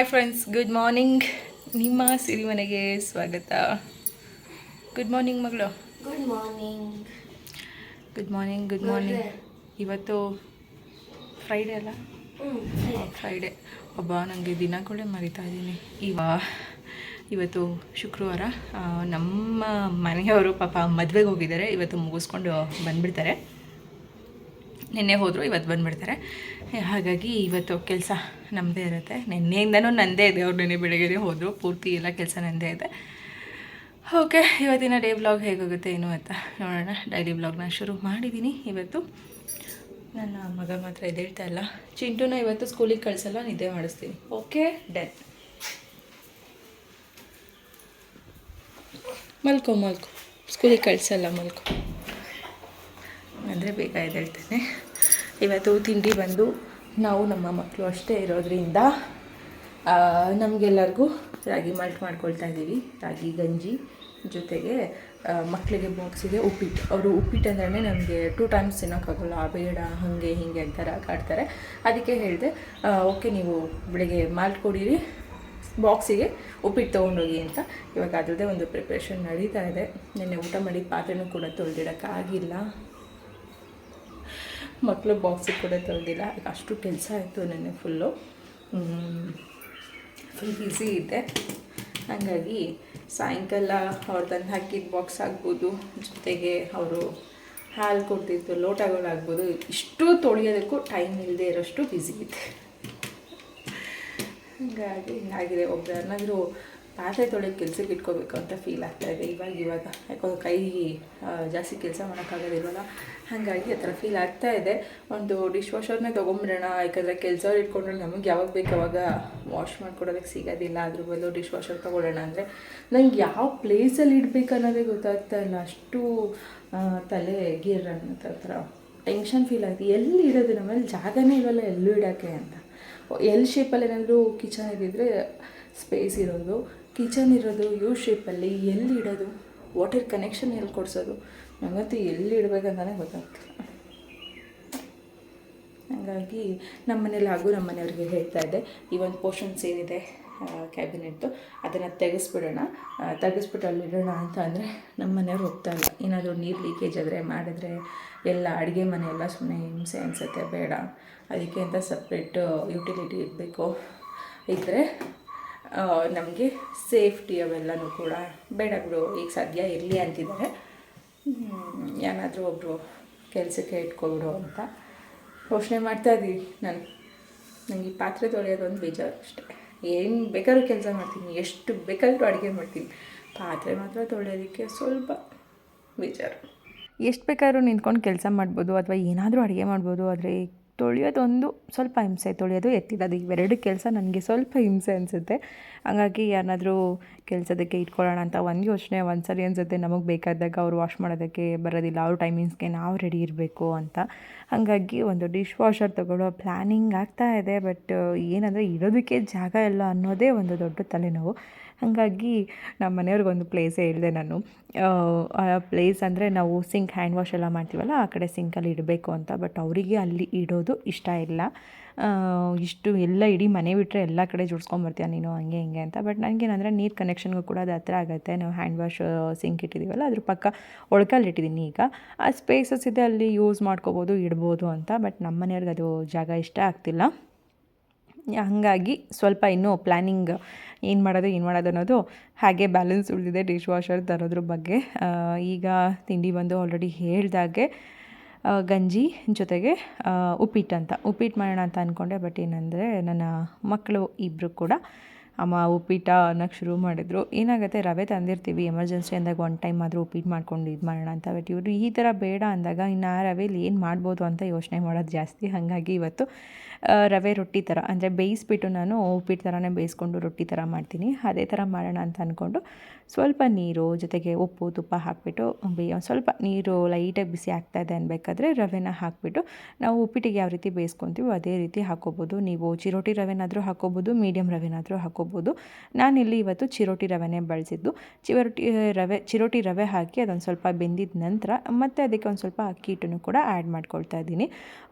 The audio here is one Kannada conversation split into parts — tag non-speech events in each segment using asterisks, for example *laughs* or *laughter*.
ಹಾಯ್ ಫ್ರೆಂಡ್ಸ್ ಗುಡ್ ಮಾರ್ನಿಂಗ್ ನಿಮ್ಮ ಸಿರಿಮನೆಗೆ ಸ್ವಾಗತ. ಗುಡ್ ಮಾರ್ನಿಂಗ್ ಮಗಳು. Good morning good morning good morning ಇವತ್ತು ಫ್ರೈಡೇ ಅಲ್ಲ? ಫ್ರೈಡೇ ಒಬ್ಬ ನನಗೆ ದಿನಗಳೇ ಮರಿತಾ ಇದ್ದೀನಿ. ಇವ ಇವತ್ತು ಶುಕ್ರವಾರ ನಮ್ಮ ಮನೆಯವರು ಪಾಪ ಮದುವೆಗೆ ಹೋಗಿದ್ದಾರೆ. ಇವತ್ತು ಮುಗಿಸ್ಕೊಂಡು ಬಂದುಬಿಡ್ತಾರೆ. ನಿನ್ನೆ ಹೋದರು, ಇವತ್ತು ಬಂದುಬಿಡ್ತಾರೆ. ಹಾಗಾಗಿ ಇವತ್ತು ಕೆಲಸ ನಮ್ಮದೇ ಇರುತ್ತೆ. ನಿನ್ನೆಯಿಂದನೂ ನನ್ನದೇ ಇದೆ. ಅವ್ರು ನಿನ್ನೆ ಬೆಳಗ್ಗೆ ಹೋದರು. ಪೂರ್ತಿ ಎಲ್ಲ ಕೆಲಸ ನಂದೇ ಇದೆ. ಓಕೆ, ಇವತ್ತಿನ ಡೇ ಬ್ಲಾಗ್ ಹೇಗೋಗುತ್ತೆ, ಏನು ಅಂತ ನೋಡೋಣ. ಡೈಲಿ ಬ್ಲಾಗ್ನ ಶುರು ಮಾಡಿದ್ದೀನಿ ಇವತ್ತು. ನನ್ನ ಮಗ ಮಾತ್ರ ಎದ್ದೇಳ್ತಾ ಇಲ್ಲ. ಚಿಂಟುನ ಇವತ್ತು ಸ್ಕೂಲಿಗೆ ಕಳಿಸಲ್ಲ ನಿದ್ದೆ ಮಾಡಿಸ್ತೀನಿ. Okay, done. ಮಲ್ಕೊ ಮಲ್ಕೊ. ಸ್ಕೂಲಿಗೆ ಕಳಿಸಲ್ಲ ಮಲ್ಕೊ. ಅಂದರೆ ಬೇಗ ಎದ್ದೇಳ್ತೇನೆ. ಇವತ್ತು ತಿಂಡಿ ಬಂದು ನಾವು ನಮ್ಮ ಮಕ್ಕಳು ಅಷ್ಟೇ ಇರೋದ್ರಿಂದ ನಮಗೆಲ್ಲರಿಗೂ ರಾಗಿ ಮಾಲ್ಟ್ ಮಾಡ್ಕೊಳ್ತಾ ಇದ್ದೀವಿ. ರಾಗಿ, ಗಂಜಿ ಜೊತೆಗೆ ಮಕ್ಕಳಿಗೆ ಬಾಕ್ಸಿಗೆ ಉಪ್ಪಿಟ್ಟು. ಅವರು ಉಪ್ಪಿಟ್ಟು ಅಂದ್ರೆ ನಮಗೆ ಟೂ ಟೈಮ್ಸ್ ತಿನ್ನೋಕ್ಕಾಗಲ್ಲ ಬೇಡ, ಹಾಗೆ, ಹೀಗೆ ಅಂತಾರೆ ಆಡ್ತಾರೆ. ಅದಕ್ಕೆ ಹೇಳಿದೆ ಓಕೆ, ನೀವು ಬೆಳಿಗ್ಗೆ ಮಾಲ್ಟ್ ಕೊಡಿರಿ ಬಾಕ್ಸಿಗೆ ಉಪ್ಪಿಟ್ಟು ತೊಗೊಂಡೋಗಿ ಅಂತ. ಇವಾಗ ಅದರದ್ದೇ ಒಂದು ಪ್ರಿಪ್ರೇಷನ್ ನಡೀತಾ ಇದೆ. ನಿನ್ನೆ ಊಟ ಮಾಡಿ ಪಾತ್ರೆನೂ ಕೂಡ ತೊಳೆದಿಡೋಕ್ಕಾಗಿಲ್ಲ. ಮಕ್ಕಳು ಬಾಕ್ಸಿಗೆ ಕೂಡ ತೊಳೆದಿಲ್ಲ ಅಷ್ಟು ಕೆಲಸ ಆಯಿತು ನನಗೆ ಫುಲ್ಲು ಫುಲ್ ಬ್ಯುಸಿ ಇದ್ದೆ ಹಾಗಾಗಿ ಸಾಯಂಕಾಲ ಅವ್ರು ತಂದು ಹಾಕಿದ ಬಾಕ್ಸ್ ಆಗ್ಬೋದು ಜೊತೆಗೆ ಅವರು ಹಾಲು ಕೊಡ್ತಿದ್ದು ಲೋಟಗಳಾಗ್ಬೋದು ಇಷ್ಟು ತೊಳೆಯೋದಕ್ಕೂ ಟೈಮ್ ಇಲ್ಲದೆ ಇರೋಷ್ಟು ಬ್ಯುಸಿ ಇದೆ. ಹಾಗಾಗಿ ಹಿಂಗಾಗಿದೆ. ಒಬ್ಬರನ್ನಾದರೂ ಪಾತ್ರೆ ತೊಳೆ ಕೆಲ್ಸಕ್ಕೆ ಇಟ್ಕೋಬೇಕು ಅಂತ ಫೀಲ್ ಆಗ್ತಾ ಇದೆ, ಇವಾಗ ಇವಾಗ. ಯಾಕಂದ್ರೆ ಕೈ ಜಾಸ್ತಿ ಕೆಲಸ ಮಾಡೋಕ್ಕಾಗೋದಿಲ್ವಲ್ಲ? ಹಾಗಾಗಿ ಆ ಥರ ಫೀಲ್ ಆಗ್ತಾ ಇದೆ. ಒಂದು ಡಿಶ್ ವಾಷರ್ನೇ ತೊಗೊಂಬಿಡೋಣ ಯಾಕಂದರೆ ಕೆಲಸ ಇಟ್ಕೊಂಡ್ರೆ ನಮಗೆ ಯಾವಾಗ ಬೇಕು ಅವಾಗ ವಾಶ್ ಮಾಡ್ಕೊಡೋದಕ್ಕೆ ಸಿಗೋದಿಲ್ಲ. ಅದ್ರ ಬದಲು ಡಿಶ್ ವಾಷರ್ ತೊಗೊಳ್ಳೋಣ ಅಂದರೆ ನಂಗೆ ಯಾವ ಪ್ಲೇಸಲ್ಲಿ ಇಡಬೇಕು ಅನ್ನೋದೇ ಗೊತ್ತಾಗ್ತಾ ಇಲ್ಲ. ಅಷ್ಟು ತಲೆ ಗೀರ್ ಅನ್ನೋ ಥರ ಟೆನ್ಷನ್ ಫೀಲ್ ಆಯ್ತು. ಎಲ್ಲಿ ಇಡೋದು? ನಮ್ಮಲ್ಲಿ ಜಾಗನೇ ಇರೋಲ್ಲ ಎಲ್ಲೂ ಇಡೋಕ್ಕೆ ಅಂತ. ಎಲ್ ಶೇಪಲ್ಲಿ ಏನಾದರೂ ಕಿಚನ್ ಇದ್ದಿದ್ರೆ ಸ್ಪೇಸ್ ಇರೋದು. ಕಿಚನ್ ಇರೋದು, ಯು ಶೇಪಲ್ಲಿ ಎಲ್ಲಿ ಇಡೋದು ವಾಟರ್ ಕನೆಕ್ಷನ್ ಎಲ್ಲಿ ಕೊಡಿಸೋದು ನನಗಂತೂ ಎಲ್ಲಿ ಇಡಬೇಕಂತಾನೆ ಗೊತ್ತಾಗ್ತಿಲ್ಲ. ಹಾಗಾಗಿ ನಮ್ಮ ಮನೇಲಿ ಹಾಗೂ ನಮ್ಮ ಮನೆಯವ್ರಿಗೆ ಹೇಳ್ತಾ ಇದ್ದೆ, ಈ ಒಂದು ಪೋರ್ಷನ್ಸ್ ಏನಿದೆ ಕ್ಯಾಬಿನೆಟ್ಟು ಅದನ್ನು ತೆಗೆಸ್ಬಿಡೋಣ. ತೆಗೆಸ್ಬಿಟ್ಟು ಅಲ್ಲಿ ಇಡೋಣ ಅಂತ ಅಂದರೆ ನಮ್ಮ ಮನೆಯವ್ರು ಹೋಗ್ತಾ ಇಲ್ಲ. ಏನಾದರೂ ನೀರು ಲೀಕೇಜ್ ಆದರೆ, ಮಾಡಿದ್ರೆ ಎಲ್ಲ ಅಡುಗೆ ಮನೆ ಎಲ್ಲ ಸುಮ್ಮನೆ ಹಿಂಸೆ ಅನಿಸುತ್ತೆ, ಬೇಡ. ಅದಕ್ಕೆ ಅಂತ ಸಪ್ರೇಟ್ ಯುಟಿಲಿಟಿ ಇರಬೇಕು ಇದ್ದರೆ ನಮಗೆ ಸೇಫ್ಟಿ ಅವೆಲ್ಲನೂ ಕೂಡ ಬೇಡ ಬಿಡು, ಈಗ ಸದ್ಯ ಇರಲಿ ಅಂತಿದ್ದಾರೆ ಏನಾದರೂ ಒಬ್ಬರು ಕೆಲಸಕ್ಕೆ ಇಟ್ಕೊಬಿಡು ಅಂತ ಯೋಚನೆ ಮಾಡ್ತಾ ಇದ್ದೀವಿ ನಾನು. ನನಗೆ ಈ ಪಾತ್ರೆ ತೊಳೆಯೋದು ಒಂದು ಬೇಜಾರು ಅಷ್ಟೇ. ಏನು ಬೇಕಾದ್ರೂ ಕೆಲಸ ಮಾಡ್ತೀನಿ, ಎಷ್ಟು ಬೇಕಾದರೂ ಅಡುಗೆ ಮಾಡ್ತೀನಿ. ಪಾತ್ರೆ ಮಾತ್ರ ತೊಳೆಯೋದಕ್ಕೆ ಸ್ವಲ್ಪ ಬೇಜಾರು. ಎಷ್ಟು ಬೇಕಾದ್ರೂ ನಿಂತ್ಕೊಂಡು ಕೆಲಸ ಮಾಡ್ಬೋದು ಅಥವಾ ಏನಾದರೂ ಅಡುಗೆ ಮಾಡ್ಬೋದು, ಆದರೆ ತೊಳೆಯೋದೊಂದು ಸ್ವಲ್ಪ ಹಿಂಸೆ, ತೊಳೆಯೋದು ಎತ್ತಿಡೋದು ಇವೆರಡು ಕೆಲಸ ನನಗೆ ಸ್ವಲ್ಪ ಹಿಂಸೆ ಅನಿಸುತ್ತೆ. ಹಾಗಾಗಿ ಯಾರಾದರೂ ಕೆಲಸದಕ್ಕೆ ಇಟ್ಕೊಳ್ಳೋಣ ಅಂತ ಒಂದು ಯೋಚನೆ ಒಂದು ಸರಿ ಅನಿಸುತ್ತೆ ನಮಗೆ ಬೇಕಾದಾಗ ಅವ್ರು ವಾಶ್ ಮಾಡೋದಕ್ಕೆ ಬರೋದಿಲ್ಲ, ಅವ್ರ ಟೈಮಿಂಗ್ಸ್ಗೆ ನಾವು ರೆಡಿ ಇರಬೇಕು ಅಂತ. ಹಾಗಾಗಿ ಒಂದು ಡಿಶ್ ವಾಷರ್ ತೊಗೊಳ್ಳೋ ಪ್ಲ್ಯಾನಿಂಗ್ ಆಗ್ತಾ ಇದೆ ಬಟ್ ಏನಂದರೆ ಇರೋದಕ್ಕೆ ಜಾಗ ಇಲ್ಲ ಅನ್ನೋದೇ ಒಂದು ದೊಡ್ಡ ತಲೆನೋವು. ಹಾಗಾಗಿ ನಮ್ಮ ಮನೆಯವ್ರಿಗೊಂದು ಪ್ಲೇಸೇ ಹೇಳಿದೆ ನಾನು. ಆ ಪ್ಲೇಸ್ ಅಂದರೆ ನಾವು ಸಿಂಕ್ ಹ್ಯಾಂಡ್ ವಾಶ್ ಎಲ್ಲ ಮಾಡ್ತೀವಲ್ಲ, ಆ ಕಡೆ ಸಿಂಕಲ್ಲಿ ಇಡಬೇಕು ಅಂತ. ಬಟ್ ಅವರಿಗೆ ಅಲ್ಲಿ ಇಡೋದು ಇಷ್ಟ ಇಲ್ಲ. ಇಷ್ಟು ಎಲ್ಲ ಇಡೀ ಮನೆ ಬಿಟ್ಟರೆ ಎಲ್ಲ ಕಡೆ ಜೋಡಿಸ್ಕೊಂಬರ್ತೀಯ ನೀನು, ಹಂಗೆ, ಹಿಂಗೆ ಅಂತ. ಬಟ್ ನನಗೇನಂದರೆ ನೀರು ಕನೆಕ್ಷನ್ಗೂ ಕೂಡ ಅದು ಹತ್ರ ಆಗುತ್ತೆ. ನಾವು ಹ್ಯಾಂಡ್ ವಾಶ್ ಸಿಂಕ್ ಇಟ್ಟಿದ್ದೀವಲ್ಲ ಅದ್ರ ಪಕ್ಕ ಒಳಕಲ್ಲಿ ಇಟ್ಟಿದ್ದೀನಿ ಈಗ. ಆ ಸ್ಪೇಸಸ್ ಇದೆ ಅಲ್ಲಿ ಯೂಸ್ ಮಾಡ್ಕೋಬೋದು, ಇಡ್ಬೋದು ಅಂತ. ಬಟ್ ನಮ್ಮ ಮನೆಯವ್ರಿಗೆ ಅದು ಜಾಗ ಇಷ್ಟ ಆಗ್ತಿಲ್ಲ. ಹಾಗಾಗಿ ಸ್ವಲ್ಪ ಇನ್ನೂ ಪ್ಲ್ಯಾನಿಂಗ್ ಏನು ಮಾಡೋದು ಏನು ಮಾಡೋದು ಅನ್ನೋದು ಹಾಗೆ ಬ್ಯಾಲೆನ್ಸ್ ಉಳಿದಿದೆ ಡಿಶ್ ವಾಷರ್ ತರೋದ್ರ ಬಗ್ಗೆ. ಈಗ ತಿಂಡಿ ಬಂದು ಆಲ್ರೆಡಿ ಹೇಳಿದಾಗೆ ಗಂಜಿ ಜೊತೆಗೆ ಉಪ್ಪಿಟ್ಟು ಅಂತ. ಉಪ್ಪಿಟ್ಟು ಮಾಡೋಣ ಅಂತ ಅಂದ್ಕೊಂಡೆ ಬಟ್ ಏನಂದರೆ ನನ್ನ ಮಕ್ಕಳು ಇಬ್ಬರು ಕೂಡ ಅಮ್ಮ ಉಪ್ಪಿಟ್ಟ ಅನ್ನೋಕ್ಕೆ ಶುರು ಮಾಡಿದ್ರು. ಏನಾಗುತ್ತೆ, ರವೆ ತಂದಿರ್ತೀವಿ ಎಮರ್ಜೆನ್ಸಿ ಅಂದಾಗ ಒನ್ ಟೈಮ್ ಆದರೂ ಉಪ್ಪಿಟ್ಟು ಮಾಡ್ಕೊಂಡು ಇದು ಮಾಡೋಣ ಅಂತ ಬಟ್ ಇವರು ಈ ಥರ ಬೇಡ ಅಂದಾಗ ಇನ್ನು ಆ ರವೆಲಿ ಏನು ಮಾಡ್ಬೋದು ಅಂತ ಯೋಚನೆ ಮಾಡೋದು ಜಾಸ್ತಿ. ಹಾಗಾಗಿ ಇವತ್ತು ರವೆ ರೊಟ್ಟಿ ಥರ, ಅಂದರೆ ಬೇಯಿಸ್ಬಿಟ್ಟು ನಾನು ಉಪ್ಪಿಟ್ಟು ಥರನೇ ಬೇಯಿಸ್ಕೊಂಡು ರೊಟ್ಟಿ ಥರ ಮಾಡ್ತೀನಿ. ಅದೇ ಥರ ಮಾಡೋಣ ಅಂತ ಅಂದ್ಕೊಂಡು ಸ್ವಲ್ಪ ನೀರು, ಜೊತೆಗೆ ಉಪ್ಪು, ತುಪ್ಪ ಹಾಕಿಬಿಟ್ಟು ಬೇಯ ಸ್ವಲ್ಪ ನೀರು ಲೈಟಾಗಿ ಬಿಸಿ ಆಗ್ತಾ ಇದೆ ಅನ್ಬೇಕಾದ್ರೆ ರವೆನ ಹಾಕಿಬಿಟ್ಟು ನಾವು ಉಪ್ಪಿಟ್ಟಿಗೆ ಯಾವ ರೀತಿ ಬೇಯಿಸ್ಕೊತೀವೋ ಅದೇ ರೀತಿ ಹಾಕೋಬೋದು. ನೀವು ಚಿರೋಟಿ ರವೆನಾದರೂ ಹಾಕೋಬೋದು ಮೀಡಿಯಮ್ ರವೆನಾದರೂ ಹಾಕೋಬೋದು. ನಾನಿಲ್ಲಿ ಇವತ್ತು ಚಿರೋಟಿ ರವೆನೇ ಬಳಸಿದ್ದು. ಚಿರೋಟಿ ರವೆ ಚಿರೋಟಿ ರವೆ ಹಾಕಿ ಅದೊಂದು ಸ್ವಲ್ಪ ಬೆಂದಿದ ನಂತರ ಮತ್ತು ಅದಕ್ಕೆ ಒಂದು ಸ್ವಲ್ಪ ಅಕ್ಕಿ ಹಿಟ್ಟನ್ನು ಕೂಡ ಆ್ಯಡ್ ಮಾಡ್ಕೊಳ್ತಾ ಇದ್ದೀನಿ.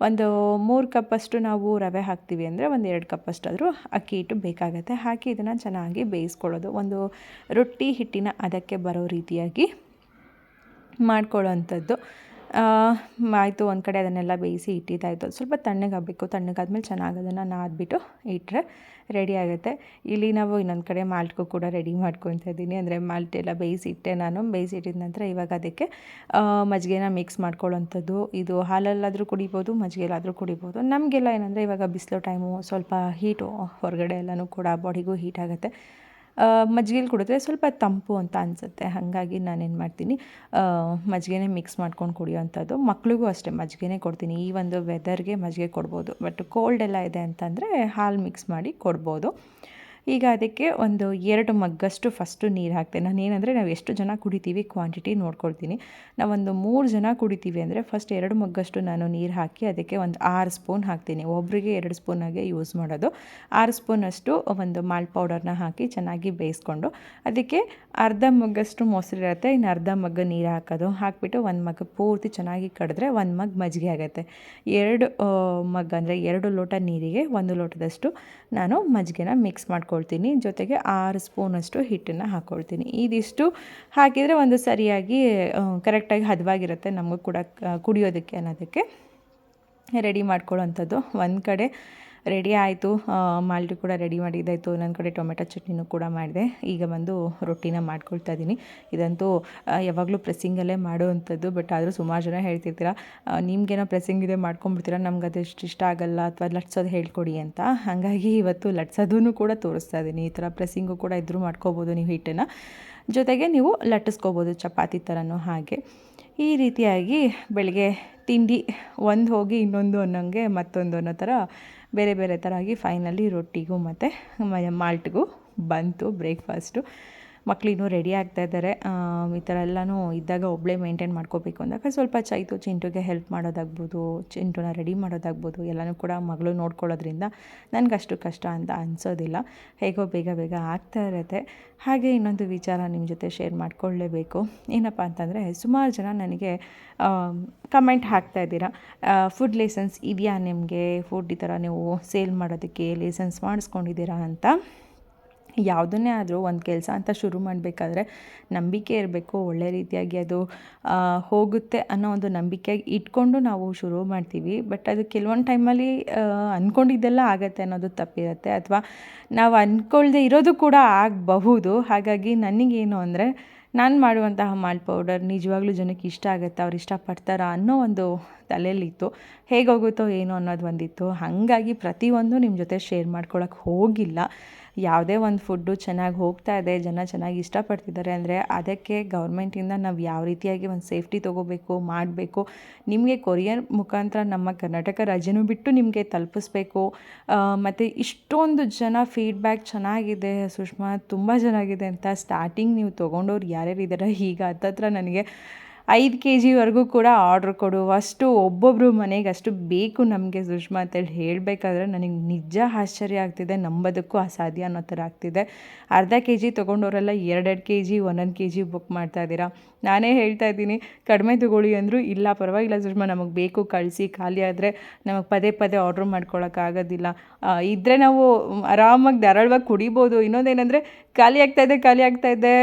ಒಂದು ಮೂರು ಕಪ್ಪಷ್ಟು ನಾವು ರವೆ ಹಾಕ್ತೀವಿ ಅಂದರೆ ಒಂದು ಎರಡು ಕಪ್ಪಷ್ಟಾದರೂ ಅಕ್ಕಿ ಹಿಟ್ಟು ಬೇಕಾಗತ್ತೆ. ಹಾಕಿ ಇದನ್ನು ಚೆನ್ನಾಗಿ ಬೇಯಿಸ್ಕೊಳ್ಳೋದು. ಒಂದು ರೊಟ್ಟಿ ಹಿಟ್ಟಿನ ಅದಕ್ಕೆ ಬರೋ ರೀತಿಯಾಗಿ ಮಾಡ್ಕೊಳ್ಳೋ ಅಂಥದ್ದು ಆಯಿತು, ಒಂದು ಕಡೆ ಅದನ್ನೆಲ್ಲ ಬೇಯಿಸಿ ಇಟ್ಟಿದ್ದಾಯಿತು. ಸ್ವಲ್ಪ ತಣ್ಣಗಾಗಬೇಕು ತಣ್ಣಗಾದ್ಮೇಲೆ ಚೆನ್ನಾಗಿ ಅದನ್ನು ನಾದ್ಬಿಟ್ಟು ಇಟ್ಟರೆ ರೆಡಿ ಆಗುತ್ತೆ. ಇಲ್ಲಿ ನಾವು ಇನ್ನೊಂದು ಕಡೆ ಮಾಲ್ಟ್ಗೂ ಕೂಡ ರೆಡಿ ಮಾಡ್ಕೊತಾ ಇದ್ದೀನಿ. ಅಂದರೆ ಮಾಲ್ಟ್ ಎಲ್ಲ ಬೇಯಿಸಿಟ್ಟೆ ನಾನು. ಬೇಯಿಸಿಟ್ಟಿದ ನಂತರ ಇವಾಗ ಅದಕ್ಕೆ ಮಜ್ಜಿಗೆನ ಮಿಕ್ಸ್ ಮಾಡ್ಕೊಳ್ಳೋಂಥದ್ದು. ಇದು ಹಾಲಲ್ಲಾದರೂ ಕುಡಿಬೋದು ಮಜ್ಜಿಗೆಲಾದರೂ ಕುಡಿಬೋದು. ನಮಗೆಲ್ಲ ಏನಂದರೆ ಇವಾಗ ಬಿಸಿಲು ಟೈಮು ಸ್ವಲ್ಪ ಹೀಟು ಹೊರಗಡೆ ಎಲ್ಲನೂ ಕೂಡ ಬಾಡಿಗೂ ಹೀಟ್ ಆಗುತ್ತೆ. ಮಜ್ಜಿಗೆಲಿ ಕುಡಿದ್ರೆ ಸ್ವಲ್ಪ ತಂಪು ಅಂತ ಅನಿಸುತ್ತೆ. ಹಾಗಾಗಿ ನಾನೇನು ಮಾಡ್ತೀನಿ ಮಜ್ಜಿಗೆನೇ ಮಿಕ್ಸ್ ಮಾಡ್ಕೊಂಡು ಕುಡಿಯೋವಂಥದ್ದು. ಮಕ್ಳಿಗೂ ಅಷ್ಟೇ ಮಜ್ಜಿಗೆನೇ ಕೊಡ್ತೀನಿ. ಈ ಒಂದು ವೆದರ್ಗೆ ಮಜ್ಜಿಗೆ ಕೊಡ್ಬೋದು. ಬಟ್ ಕೋಲ್ಡ್ ಎಲ್ಲ ಇದೆ ಅಂತಂದರೆ ಹಾಲು ಮಿಕ್ಸ್ ಮಾಡಿ ಕೊಡ್ಬೋದು. ಈಗ ಅದಕ್ಕೆ ಒಂದು ಎರಡು ಮಗ್ಗಷ್ಟು ಫಸ್ಟು ನೀರು ಹಾಕ್ತೇನೆ ನಾನು ಏನಂದರೆ ನಾವು ಎಷ್ಟು ಜನ ಕುಡಿತೀವಿ ಕ್ವಾಂಟಿಟಿ ನೋಡ್ಕೊಳ್ತೀನಿ. ನಾವೊಂದು ಮೂರು ಜನ ಕುಡಿತೀವಿ ಅಂದರೆ ಫಸ್ಟ್ ಎರಡು ಮಗ್ಗಷ್ಟು ನಾನು ನೀರು ಹಾಕಿ ಅದಕ್ಕೆ ಒಂದು ಆರು ಸ್ಪೂನ್ ಹಾಕ್ತೀನಿ. ಒಬ್ಬರಿಗೆ ಎರಡು ಸ್ಪೂನಾಗೆ ಯೂಸ್ ಮಾಡೋದು. ಆರು ಸ್ಪೂನಷ್ಟು ಒಂದು ಮಾಲ್ಟ್ ಪೌಡರ್ನ ಹಾಕಿ ಚೆನ್ನಾಗಿ ಬೇಯಿಸ್ಕೊಂಡು ಅದಕ್ಕೆ ಅರ್ಧ ಮಗ್ಗಷ್ಟು ಮೊಸರು ಇರುತ್ತೆ, ಇನ್ನು ಅರ್ಧ ಮಗ್ಗ ನೀರು ಹಾಕೋದು. ಹಾಕಿಬಿಟ್ಟು ಒಂದು ಮಗ್ಗ ಪೂರ್ತಿ ಚೆನ್ನಾಗಿ ಕಡಿದ್ರೆ ಒಂದು ಮಗ್ ಮಜ್ಜಿಗೆ ಆಗುತ್ತೆ. ಎರಡು ಮಗ್ ಅಂದರೆ ಎರಡು ಲೋಟ ನೀರಿಗೆ ಒಂದು ಲೋಟದಷ್ಟು ನಾನು ಮಜ್ಜಿಗೆನ ಮಿಕ್ಸ್ ಮಾಡ್ಕೊಳ್ತೀನಿ ಜೊತೆಗೆ ಆರು ಸ್ಪೂನಷ್ಟು ಹಿಟ್ಟನ್ನು ಹಾಕ್ಕೊಳ್ತೀನಿ ಇದಿಷ್ಟು ಹಾಕಿದರೆ ಒಂದು ಸರಿಯಾಗಿ ಕರೆಕ್ಟಾಗಿ ಹದವಾಗಿರುತ್ತೆ ನಮಗೂ ಕೂಡ ಕುಡಿಯೋದಕ್ಕೆ ಅನ್ನೋದಕ್ಕೆ. ರೆಡಿ ಮಾಡ್ಕೊಳ್ಳೋವಂಥದ್ದು ಒಂದು ಕಡೆ ರೆಡಿ ಆಯಿತು. ಮಾಲ್ಟು ಕೂಡ ರೆಡಿ ಮಾಡಿದ್ದಾಯಿತು. ನನ್ನ ಕಡೆ ಟೊಮೆಟೊ ಚಟ್ನಿನೂ ಕೂಡ ಮಾಡಿದೆ. ಈಗ ಬಂದು ರೊಟ್ಟಿನ ಮಾಡ್ಕೊಳ್ತಾ ಇದ್ದೀನಿ ಇದಂತೂ ಯಾವಾಗಲೂ ಪ್ರೆಸ್ಸಿಂಗಲ್ಲೇ ಮಾಡುವಂಥದ್ದು ಬಟ್ ಆದರೂ ಸುಮಾರು ಜನ ಹೇಳ್ತಿರ್ತೀರ ನಿಮಗೇನೋ ಪ್ರೆಸ್ಸಿಂಗ್ ಇದೆ ಮಾಡ್ಕೊಂಬಿಡ್ತೀರ ನಮ್ಗೆ ಅದೆಷ್ಟು ಇಷ್ಟ ಆಗಲ್ಲ ಅಥವಾ ಲಟ್ಸೋದು ಹೇಳ್ಕೊಡಿ ಅಂತ. ಹಾಗಾಗಿ ಇವತ್ತು ಲಟ್ಸೋದೂ ಕೂಡ ತೋರಿಸ್ತಾ ಇದ್ದೀನಿ ಈ ಥರ ಪ್ರೆಸ್ಸಿಂಗು ಕೂಡ ಇದ್ದರೂ ಮಾಡ್ಕೋಬೋದು ನೀವು ಹಿಟ್ಟನ್ನು. ಜೊತೆಗೆ ನೀವು ಲಟ್ಟಿಸ್ಕೋಬೋದು ಚಪಾತಿ ಥರನೂ ಹಾಗೆ. ಈ ರೀತಿಯಾಗಿ ಬೆಳಗ್ಗೆ ತಿಂಡಿ ಒಂದು ಹೋಗಿ ಇನ್ನೊಂದು ಅನ್ನೋಂಗೆ ಮತ್ತೊಂದು ಅನ್ನೋ ಥರ ಬೇರೆ ಬೇರೆ ಥರ ಆಗಿ ಫೈನಲಿ ರೊಟ್ಟಿಗೂ ಮತ್ತು ಮಾಲ್ಟ್ಗೂ ಬಂತು ಬ್ರೇಕ್ಫಾಸ್ಟು ಮಕ್ಕಳಿನ್ನೂ ರೆಡಿ ಆಗ್ತಾ ಇದ್ದಾರೆ ಈ ಥರ ಎಲ್ಲನೂ ಇದ್ದಾಗ ಒಬ್ಬಳೇ ಮೇಂಟೈನ್ ಮಾಡ್ಕೋಬೇಕು ಅಂದಾಗ ಸ್ವಲ್ಪ ಚೈತು, ಚಿಂಟುಗೆ ಹೆಲ್ಪ್ ಮಾಡೋದಾಗ್ಬೋದು, ಚಿಂಟುನ ರೆಡಿ ಮಾಡೋದಾಗ್ಬೋದು, ಎಲ್ಲನೂ ಕೂಡ ಮಗಳು ನೋಡ್ಕೊಳ್ಳೋದ್ರಿಂದ ನನಗೆ ಅಷ್ಟು ಕಷ್ಟ ಅಂತ ಅನಿಸೋದಿಲ್ಲ. ಹೇಗೋ ಬೇಗ ಬೇಗ ಆಗ್ತಾ ಇರುತ್ತೆ. ಹಾಗೆ ಇನ್ನೊಂದು ವಿಚಾರ ನಿಮ್ಮ ಜೊತೆ ಶೇರ್ ಮಾಡ್ಕೊಳ್ಳೇಬೇಕು. ಏನಪ್ಪ ಅಂತಂದರೆ ಸುಮಾರು ಜನ ನನಗೆ ಕಮೆಂಟ್ ಹಾಕ್ತಾ ಇದ್ದೀರಾ. ಫುಡ್ ಲೈಸೆನ್ಸ್ ಇದೆಯಾ ನಿಮಗೆ? ಫುಡ್ ಈ ಥರ ನೀವು ಸೇಲ್ ಮಾಡೋದಕ್ಕೆ ಲೈಸೆನ್ಸ್ ಮಾಡಿಸ್ಕೊಂಡಿದ್ದೀರಾ ಅಂತ. ಯಾವುದನ್ನೇ ಆದರೂ ಒಂದು ಕೆಲಸ ಅಂತ ಶುರು ಮಾಡಬೇಕಾದ್ರೆ ನಂಬಿಕೆ ಇರಬೇಕು, ಒಳ್ಳೆ ರೀತಿಯಾಗಿ ಅದು ಹೋಗುತ್ತೆ ಅನ್ನೋ ಒಂದು ನಂಬಿಕೆ ಇಟ್ಕೊಂಡು ನಾವು ಶುರು ಮಾಡ್ತೀವಿ. ಬಟ್ ಅದು ಕೆಲವೊಂದು ಟೈಮಲ್ಲಿ ಅಂದ್ಕೊಂಡಿದ್ದೆಲ್ಲ ಆಗತ್ತೆ ಅನ್ನೋದು ತಪ್ಪಿರುತ್ತೆ. ಅಥವಾ ನಾವು ಅಂದ್ಕೊಳ್ದೆ ಇರೋದು ಕೂಡ ಆಗಬಹುದು. ಹಾಗಾಗಿ ನನಗೇನು ಅಂದರೆ ನಾನು ಮಾಡುವಂತಹ ಮಾಲ್ಟ್ ಪೌಡರ್ ನಿಜವಾಗ್ಲೂ ಜನಕ್ಕೆ ಇಷ್ಟ ಆಗುತ್ತೆ, ಅವ್ರು ಇಷ್ಟಪಡ್ತಾರಾ ಅನ್ನೋ ಒಂದು ತಲೆಯಲ್ಲಿತ್ತು. ಹೇಗೋಗುತ್ತೋ ಏನೋ ಅನ್ನೋದು ಒಂದಿತ್ತು ಹಾಗಾಗಿ ಪ್ರತಿಯೊಂದು ನಿಮ್ಮ ಜೊತೆ ಶೇರ್ ಮಾಡ್ಕೊಳಕ್ಕೆ ಹೋಗಿಲ್ಲ. ಯಾವುದೇ ಒಂದು ಫುಡ್ಡು ಚೆನ್ನಾಗಿ ಹೋಗ್ತಾ ಇದೆ, ಜನ ಚೆನ್ನಾಗಿ ಇಷ್ಟಪಡ್ತಿದ್ದಾರೆ ಅಂದರೆ ಅದಕ್ಕೆ ಗೌರ್ಮೆಂಟಿಂದ ನಾವು ಯಾವ ರೀತಿಯಾಗಿ ಒಂದು ಸೇಫ್ಟಿ ತೊಗೋಬೇಕು, ಮಾಡಬೇಕು, ನಿಮಗೆ ಕೊರಿಯರ್ ಮುಖಾಂತರ ನಮ್ಮ ಕರ್ನಾಟಕ ರಾಜ್ಯನೂ ಬಿಟ್ಟು ನಿಮಗೆ ತಲುಪಿಸ್ಬೇಕು. ಮತ್ತು ಇಷ್ಟೊಂದು ಜನ ಫೀಡ್ಬ್ಯಾಕ್ ಚೆನ್ನಾಗಿದೆ, ಸುಷ್ಮಾ, ತುಂಬ ಚೆನ್ನಾಗಿದೆ ಅಂತ ಸ್ಟಾರ್ಟಿಂಗ್ ನೀವು ತೊಗೊಂಡವ್ರು ಯಾರ್ಯಾರು ಇದ್ದಾರೆ ಈಗ ಹತ್ತತ್ರ ನನಗೆ ಐದು ಕೆ ಜಿವರೆಗೂ ಕೂಡ ಆರ್ಡ್ರ್ ಕೊಡು. ಅಷ್ಟು ಒಬ್ಬೊಬ್ಬರು ಮನೆಗೆ ಅಷ್ಟು ಬೇಕು ನಮಗೆ ಸುಷ್ಮಾ ಅಂತೇಳಿ ಹೇಳಬೇಕಾದ್ರೆ ನನಗೆ ನಿಜ ಆಶ್ಚರ್ಯ ಆಗ್ತಿದೆ, ನಂಬೋದಕ್ಕೂ ಅಸಾಧ್ಯ ಅನ್ನೋ ಥರ ಆಗ್ತಿದೆ. ಅರ್ಧ ಕೆ ಜಿ ತೊಗೊಂಡವರೆಲ್ಲ ಎರಡೆರಡು ಕೆ ಜಿ ಒಂದೊಂದು ಕೆ ಜಿ ಬುಕ್ ಮಾಡ್ತಾ ಇದ್ದೀರಾ? ನಾನೇ ಹೇಳ್ತಾ ಇದ್ದೀನಿ, ಕಡಿಮೆ ತೊಗೊಳ್ಳಿ ಅಂದರೂ ಇಲ್ಲ, ಪರವಾಗಿಲ್ಲ ಸುಷ್ಮಾ, ನಮಗೆ ಬೇಕು ಕಳಿಸಿ, ಖಾಲಿ ಆದರೆ ನಮಗೆ ಪದೇ ಪದೇ ಆರ್ಡ್ರ್ ಮಾಡ್ಕೊಳ್ಳೋಕ್ಕಾಗೋದಿಲ್ಲ ಇದ್ದರೆ ನಾವು ಆರಾಮಾಗಿ ಧಾರಾಳವಾಗಿ ಕುಡಿಬೋದು. ಇನ್ನೊಂದೇನೆಂದರೆ ಖಾಲಿ ಆಗ್ತಾಯಿದೆ ಖಾಲಿ ಆಗ್ತಾಯಿದೆ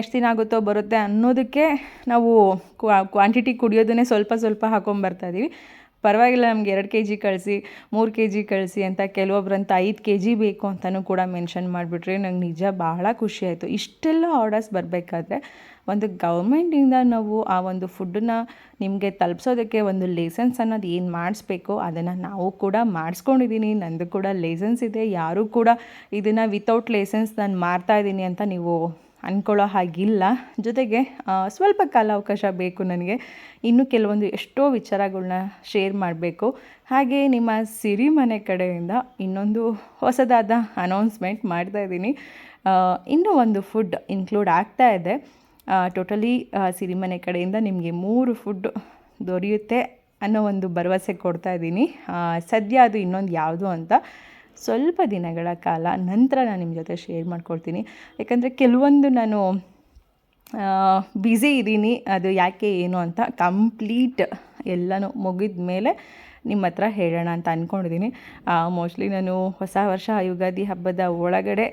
ಎಷ್ಟು ದಿನ ಆಗುತ್ತೋ ಬರುತ್ತೆ ಅನ್ನೋದಕ್ಕೆ ನಾವು ಕ್ವಾಂಟಿಟಿ ಕುಡಿಯೋದನ್ನೇ ಸ್ವಲ್ಪ ಸ್ವಲ್ಪ ಹಾಕೊಂಬರ್ತಾ ಇದ್ದೀವಿ ಪರವಾಗಿಲ್ಲ, ನಮ್ಗೆ ಎರಡು ಕೆ ಜಿ ಕಳಿಸಿ, ಮೂರು ಕೆ ಜಿ ಕಳಿಸಿ ಅಂತ ಕೆಲವೊಬ್ರಂತ ಐದು ಕೆ ಜಿ ಬೇಕು ಅಂತಲೂ ಕೂಡ ಮೆನ್ಷನ್ ಮಾಡಿಬಿಟ್ರೆ ನಂಗೆ ನಿಜ ಬಹಳ ಖುಷಿ ಆಯಿತು. ಇಷ್ಟೆಲ್ಲ ಆರ್ಡರ್ಸ್ ಬರಬೇಕಾದ್ರೆ ಒಂದು ಗೌರ್ಮೆಂಟಿಂದ ನಾವು ಆ ಒಂದು ಫುಡ್ಡನ್ನ ನಿಮಗೆ ತಲುಪಿಸೋದಕ್ಕೆ ಒಂದು ಲೇಸನ್ಸ್ ಅನ್ನೋದು ಏನು ಮಾಡಿಸ್ಬೇಕು ಅದನ್ನು ನಾವು ಕೂಡ ಮಾಡಿಸ್ಕೊಂಡಿದ್ದೀನಿ ನಂದು ಕೂಡ ಲೇಸನ್ಸ್ ಇದೆ. ಯಾರೂ ಕೂಡ ಇದನ್ನು ವಿತೌಟ್ ಲೇಸನ್ಸ್ ನಾನು ಮಾಡ್ತಾ ಇದ್ದೀನಿ ಅಂತ ನೀವು ಅಂದ್ಕೊಳ್ಳೋ ಹಾಗಿಲ್ಲ. ಜೊತೆಗೆ ಸ್ವಲ್ಪ ಕಾಲಾವಕಾಶ ಬೇಕು ನನಗೆ. ಇನ್ನೂ ಕೆಲವೊಂದು ಎಷ್ಟೋ ವಿಚಾರಗಳನ್ನ ಶೇರ್ ಮಾಡಬೇಕು. ಹಾಗೆ ನಿಮ್ಮ ಸಿರಿಮನೆ ಕಡೆಯಿಂದ ಇನ್ನೊಂದು ಹೊಸದಾದ ಅನೌನ್ಸ್ಮೆಂಟ್ ಮಾಡ್ತಾ ಇದ್ದೀನಿ. ಇನ್ನೂ ಒಂದು ಫುಡ್ ಇನ್ಕ್ಲೂಡ್ ಆಗ್ತಾ ಇದೆ. ಟೋಟಲಿ ಸಿರಿಮನೆ ಕಡೆಯಿಂದ ನಿಮಗೆ ಮೂರು ಫುಡ್ ದೊರೆಯುತ್ತೆ ಅನ್ನೋ ಒಂದು ಭರವಸೆ ಕೊಡ್ತಾ ಇದ್ದೀನಿ. ಸದ್ಯ ಅದು ಇನ್ನೊಂದು ಯಾವುದು ಅಂತ. ಸ್ವಲ್ಪ ದಿನಗಳ ಕಾಲ ನಂತರ ನಾನು ನಿಮ್ಮ ಜೊತೆ ಶೇರ್ ಮಾಡ್ಕೊಳ್ತೀನಿ. ಯಾಕಂದರೆ ಕೆಲವೊಂದು ನಾನು ಬ್ಯುಸಿ ಇದ್ದೀನಿ, ಅದು ಯಾಕೆ ಏನು ಅಂತ ಕಂಪ್ಲೀಟ್ ಎಲ್ಲನೂ ಮುಗಿದ ಮೇಲೆ ನಿಮ್ಮ ಹತ್ರ ಹೇಳೋಣ ಅಂತ ಅಂದ್ಕೊಂಡಿದ್ದೀನಿ ಮೋಸ್ಟ್ಲಿ ನಾನು ಹೊಸ ವರ್ಷ ಯುಗಾದಿ ಹಬ್ಬದ ಒಳಗಡೆ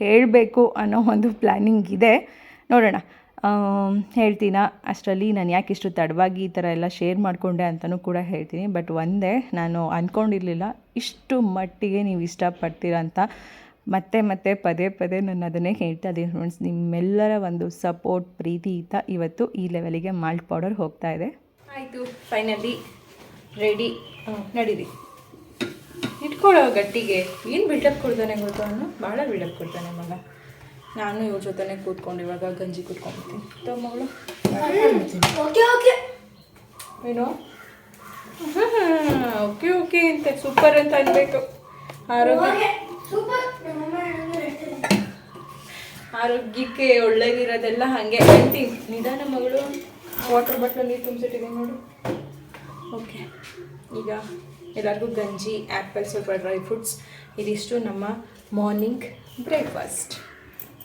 ಹೇಳಬೇಕು ಅನ್ನೋ ಒಂದು ಪ್ಲ್ಯಾನಿಂಗ್ ಇದೆ. ನೋಡೋಣ. ಹೇಳ್ತೀನ, ಅಷ್ಟರಲ್ಲಿ ನಾನು ಯಾಕೆ ಇಷ್ಟು ತಡವಾಗಿ ಈ ಥರ ಎಲ್ಲ ಶೇರ್ ಮಾಡಿಕೊಂಡೆ ಅಂತಲೂ ಕೂಡ ಹೇಳ್ತೀನಿ. ಬಟ್ ಒಂದೇ, ನಾನು ಅಂದ್ಕೊಂಡಿರಲಿಲ್ಲ ಇಷ್ಟು ಮಟ್ಟಿಗೆ ನೀವು ಇಷ್ಟಪಡ್ತೀರ ಅಂತ. ಮತ್ತೆ ಮತ್ತೆ ಪದೇ ಪದೇ ನಾನು ಅದನ್ನೇ ಹೇಳ್ತಾ ಇದ್ದೀನಿ ಫ್ರೆಂಡ್ಸ್ ನಿಮ್ಮೆಲ್ಲರ ಒಂದು ಸಪೋರ್ಟ್ ಪ್ರೀತಿ ಪ್ರೀತಿಯಿಂದ ಇವತ್ತು ಈ ಲೆವೆಲಿಗೆ ಮಾಲ್ಟ್ ಪೌಡರ್ ಹೋಗ್ತಾ ಇದೆ. ಆಯಿತು ಫೈನಲಿ ರೆಡಿ ನಡೀರಿ. ಇಟ್ಕೊಳ್ಳೋ ಗಟ್ಟಿಗೆ. ಏನು ಬಿಲ್ಡಪ್ ಕೊಡ್ತಾನೆ ಗೊತ್ತು ಅವನು? ಭಾಳ ಬಿಲ್ಡಪ್ ಕೊಡ್ತಾನೆ ಮಗ. ನಾನು ಇವ್ರ ಜೊತೆನೆ ಕೂತ್ಕೊಂಡು ಇವಾಗ ಗಂಜಿ ಕೂತ್ಕೊಂಡ್ಬಿಡ್ತೀನಿ. ತೋ ಮಗಳು. ಓಕೆ ಓಕೆ ಏನು? ಓಕೆ ಓಕೆ ಅಂತ. ಸೂಪರ್ ಅಂತ ಅನ್ಬೇಕು. ಆರೋಗ್ಯ ಆರೋಗ್ಯಕ್ಕೆ ಒಳ್ಳೇದಿರೋದೆಲ್ಲ ಹಾಗೆ. ಅಂತೀನಿ ನಿಧಾನ ಮಗಳು. ವಾಟರ್ ಬಾಟ್ಲ ನೀರು ತುಂಬಿಸಿಟ್ಟಿದೆ ನೋಡು. ಓಕೆ ಈಗ ಎಲ್ಲರಿಗೂ ಗಂಜಿ ಆ್ಯಪಲ್ ಸ್ವಲ್ಪ ಡ್ರೈ ಫ್ರೂಟ್ಸ್ ಇದಿಷ್ಟು ನಮ್ಮ ಮಾರ್ನಿಂಗ್ ಬ್ರೇಕ್ಫಾಸ್ಟ್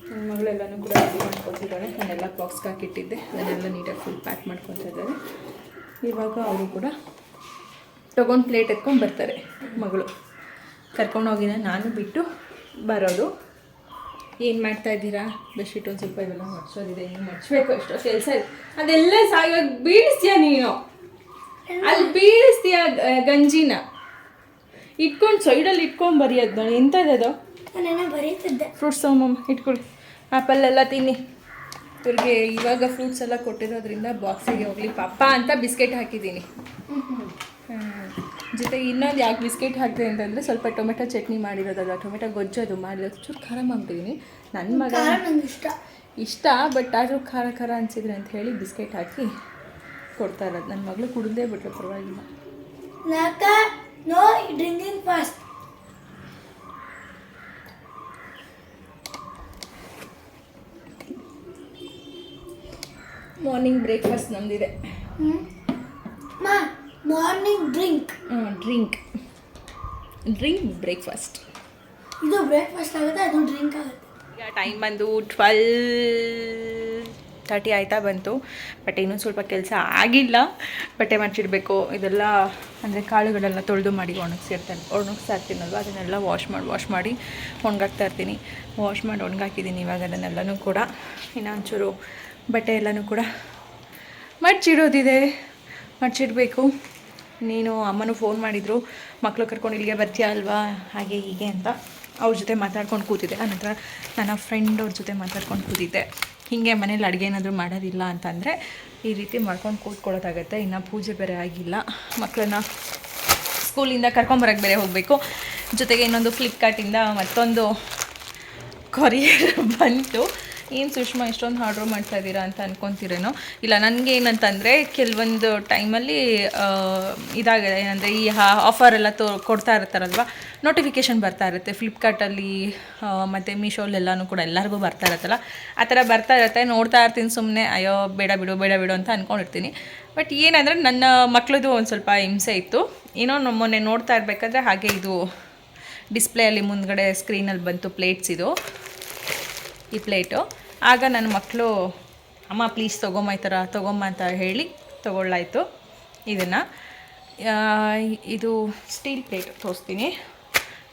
ನನ್ನ ಮಗಳೆಲ್ಲನೂ ಕೂಡ ರೆಡಿ ಮಾಡ್ಕೊತಿದ್ದಾಳೆ ನಾನೆಲ್ಲ ಬಾಕ್ಸ್ಗೆ ಹಾಕಿಟ್ಟಿದ್ದೆ. ಅದನ್ನೆಲ್ಲ ನೀಟಾಗಿ ಫುಲ್ ಪ್ಯಾಕ್ ಮಾಡ್ಕೊತಾ ಇದ್ದಾರೆ. ಇವಾಗ ಅವರು ಕೂಡ ತೊಗೊಂಡು ಪ್ಲೇಟ್ ಎತ್ಕೊಂಡು ಬರ್ತಾರೆ ಮಗಳು. ಕರ್ಕೊಂಡೋಗಿನ ನಾನು ಬಿಟ್ಟು ಬರೋದು. ಏನು ಮಾಡ್ತಾ ಇದ್ದೀರಾ? ಬೆಡ್ಶೀಟ್ ಒಂದು ಸ್ವಲ್ಪ ಇವೆಲ್ಲ ಮಡ್ಸೋದಿದೆ ಏನು ಮಡ್ಸ್ಬೇಕು ಎಷ್ಟೋ ಕೆಲಸ ಇದೆ. ಅದೆಲ್ಲ ಸಾಯೋಗಿ ಬೀಳಿಸ್ತೀಯ ನೀನು? ಅಲ್ಲಿ ಬೀಳಿಸ್ತೀಯ ಗಂಜಿನ? ಇಟ್ಕೊಂಡು ಸೈಡಲ್ಲಿ ಇಟ್ಕೊಂಡು ಬರೆಯೋದು ನೋಡಿ ಎಂಥದ್ದು ಅದು? ಬರೀತಿದ್ದೆ. ಫ್ರೂಟ್ಸ್ ಮಮ್ಮ ಇಟ್ಕೊಳ್ಳಿ ಆ್ಯಪಲ್ ಎಲ್ಲ ತಿನ್ನಿ. ಇವ್ರಿಗೆ ಇವಾಗ ಫ್ರೂಟ್ಸ್ ಎಲ್ಲ ಕೊಟ್ಟಿರೋದ್ರಿಂದ ಬಾಕ್ಸಿಗೆ ಹೋಗಲಿ. ಪಾಪ ಅಂತ ಬಿಸ್ಕೆಟ್ ಹಾಕಿದ್ದೀನಿ. ಜೊತೆಗೆ ಇನ್ನೊಂದು ಯಾಕೆ ಬಿಸ್ಕೆಟ್ ಹಾಕಿದೆ ಅಂತಂದರೆ ಸ್ವಲ್ಪ ಟೊಮೆಟೊ ಚಟ್ನಿ ಮಾಡಿರೋದಲ್ಲ ಟೊಮೆಟೊ ಗೊಜ್ಜೋದು ಮಾಡಿರೋದು ಚೂರು ಖಾರ ಮಾಡ್ತೀನಿ ನನ್ನ ಮಗ ಇಷ್ಟ. ಇಷ್ಟ ಬಟ್ ಆದರೂ ಖಾರ ಖಾರ ಅನಿಸಿದ್ರೆ ಅಂತ ಹೇಳಿ ಬಿಸ್ಕೆಟ್ ಹಾಕಿ ಕೊಡ್ತಾ ಇರೋದು. ನನ್ನ ಮಗಳು ಕುಡಿದೇ ಬಿಟ್ಟರೆ ಪರವಾಗಿಲ್ಲ. ನಾಕ no drinking fast morning breakfast ನಮ್ಮದಿದೆ morning drink drink drink breakfast ಇದು ಬ್ರೇಕ್ಫಾಸ್ಟ್ ಆಗುತ್ತೆ ಅದು ಡ್ರಿಂಕ್ ಆಗುತ್ತೆ. ಈಗ ಟೈಮ್ ಬಂದು ಟ್ವೆಲ್ ತರ್ಟಿ ಆಯ್ತಾ ಬಂತು. ಬಟ್ ಇನ್ನೂ ಸ್ವಲ್ಪ ಕೆಲಸ ಆಗಿಲ್ಲ. ಬಟ್ಟೆ ಮಡ್ಚಿಡಬೇಕು ಇದೆಲ್ಲ ಅಂದರೆ ಕಾಳುಗಳೆಲ್ಲ ತೊಳೆದು ಮಾಡಿ ಒಣಗಿಸಿರ್ತಾನೆ. ಒಣಗಿಸ್ತಾ ಇರ್ತೀನಲ್ವ ಅದನ್ನೆಲ್ಲ ವಾಶ್ ಮಾಡಿ ವಾಶ್ ಮಾಡಿ ಒಣಗಾಕ್ತಾ ಇರ್ತೀನಿ. ವಾಶ್ ಮಾಡಿ ಒಣಗಾಕಿದ್ದೀನಿ ಇವಾಗ ಅದನ್ನೆಲ್ಲನೂ ಕೂಡ. ಇನ್ನೊಂಚೂರು ಬಟ್ಟೆ ಎಲ್ಲನೂ ಕೂಡ ಮಡ್ಚಿಡೋದಿದೆ. ಮಡ್ಚಿಡಬೇಕು. ನೀನು ಅಮ್ಮನೂ ಫೋನ್ ಮಾಡಿದರು ಮಕ್ಕಳು ಕರ್ಕೊಂಡು ಇಲ್ಲಿಗೆ ಬರ್ತೀಯಾ ಅಲ್ವಾ? ಹಾಗೆ ಹೀಗೆ ಅಂತ ಅವ್ರ ಜೊತೆ ಮಾತಾಡ್ಕೊಂಡು ಕೂತಿದ್ದೆ. ಆನಂತರ ನನ್ನ ಫ್ರೆಂಡ್ ಅವ್ರ ಜೊತೆ ಮಾತಾಡ್ಕೊಂಡು ಕೂತಿದ್ದೆ. ಹೀಗೆ ಮನೇಲಿ ಅಡುಗೆ ಏನಾದರೂ ಮಾಡೋದಿಲ್ಲ ಅಂತಂದರೆ ಈ ರೀತಿ ಮಾಡ್ಕೊಂಡು ಕೂತ್ಕೊಳ್ಳೋದಾಗತ್ತೆ. ಇನ್ನು ಪೂಜೆ ಬೇರೆ ಆಗಿಲ್ಲ. ಮಕ್ಕಳನ್ನ ಸ್ಕೂಲಿಂದ ಕರ್ಕೊಂಬರಕ್ಕೆ ಬೇರೆ ಹೋಗಬೇಕು. ಜೊತೆಗೆ ಇನ್ನೊಂದು ಫ್ಲಿಪ್ಕಾರ್ಟಿಂದ ಮತ್ತೊಂದು ಕೊರಿಯರ್ ಬಂತು. ಏನು ಸುಷ್ಮಾ, ಇಷ್ಟೊಂದು ಆರ್ಡ್ರ್ ಮಾಡ್ತಾ ಇದ್ದೀರಾ ಅಂತ ಅನ್ಕೊತೀರೇನೋ? ಇಲ್ಲ, ನನಗೆ ಏನಂತಂದರೆ ಕೆಲವೊಂದು ಟೈಮಲ್ಲಿ ಇದಾಗಿದೆ. ಏನಂದರೆ ಈ ಆಫರ್ ಎಲ್ಲ ತೋ, ಕೊಡ್ತಾ ಇರ್ತಾರಲ್ವ? ನೋಟಿಫಿಕೇಷನ್ ಬರ್ತಾ ಇರುತ್ತೆ. ಫ್ಲಿಪ್ಕಾರ್ಟಲ್ಲಿ ಮತ್ತು ಮೀಶೋಲೆಲ್ಲನೂ ಕೂಡ ಎಲ್ಲರಿಗೂ ಬರ್ತಾ ಇರುತ್ತಲ್ಲ? ಆ ಥರ ಬರ್ತಾ ಇರುತ್ತೆ. ನೋಡ್ತಾ ಇರ್ತೀನಿ ಸುಮ್ಮನೆ ಅಯ್ಯೋ, ಬೇಡ ಬಿಡು ಬೇಡ ಬಿಡು ಅಂತ ಅಂದ್ಕೊಂಡಿರ್ತೀನಿ ಬಟ್ ಏನಂದರೆ ನನ್ನ ಮಕ್ಕಳದು ಒಂದು ಸ್ವಲ್ಪ ಹಿಂಸೆ ಇತ್ತು. ಏನೋ ನಮ್ಮ ಮೊನ್ನೆ ನೋಡ್ತಾ ಇರಬೇಕಾದ್ರೆ ಹಾಗೆ ಇದು ಡಿಸ್ಪ್ಲೇಯಲ್ಲಿ ಮುಂದ್ಗಡೆ ಸ್ಕ್ರೀನಲ್ಲಿ ಬಂತು ಪ್ಲೇಟ್ಸ್ ಇದು. ಈ ಪ್ಲೇಟು. ಆಗ ನನ್ನ ಮಕ್ಕಳು, ಅಮ್ಮ ಪ್ಲೀಸ್ ತೊಗೊಂಬ ಈ ಥರ, ತೊಗೊಂಬ ಅಂತ ಹೇಳಿ ತೊಗೊಳ್ಳಾಯಿತು ಇದನ್ನು. ಇದು ಸ್ಟೀಲ್ ಪ್ಲೇಟ್ ತೋರಿಸ್ತೀನಿ.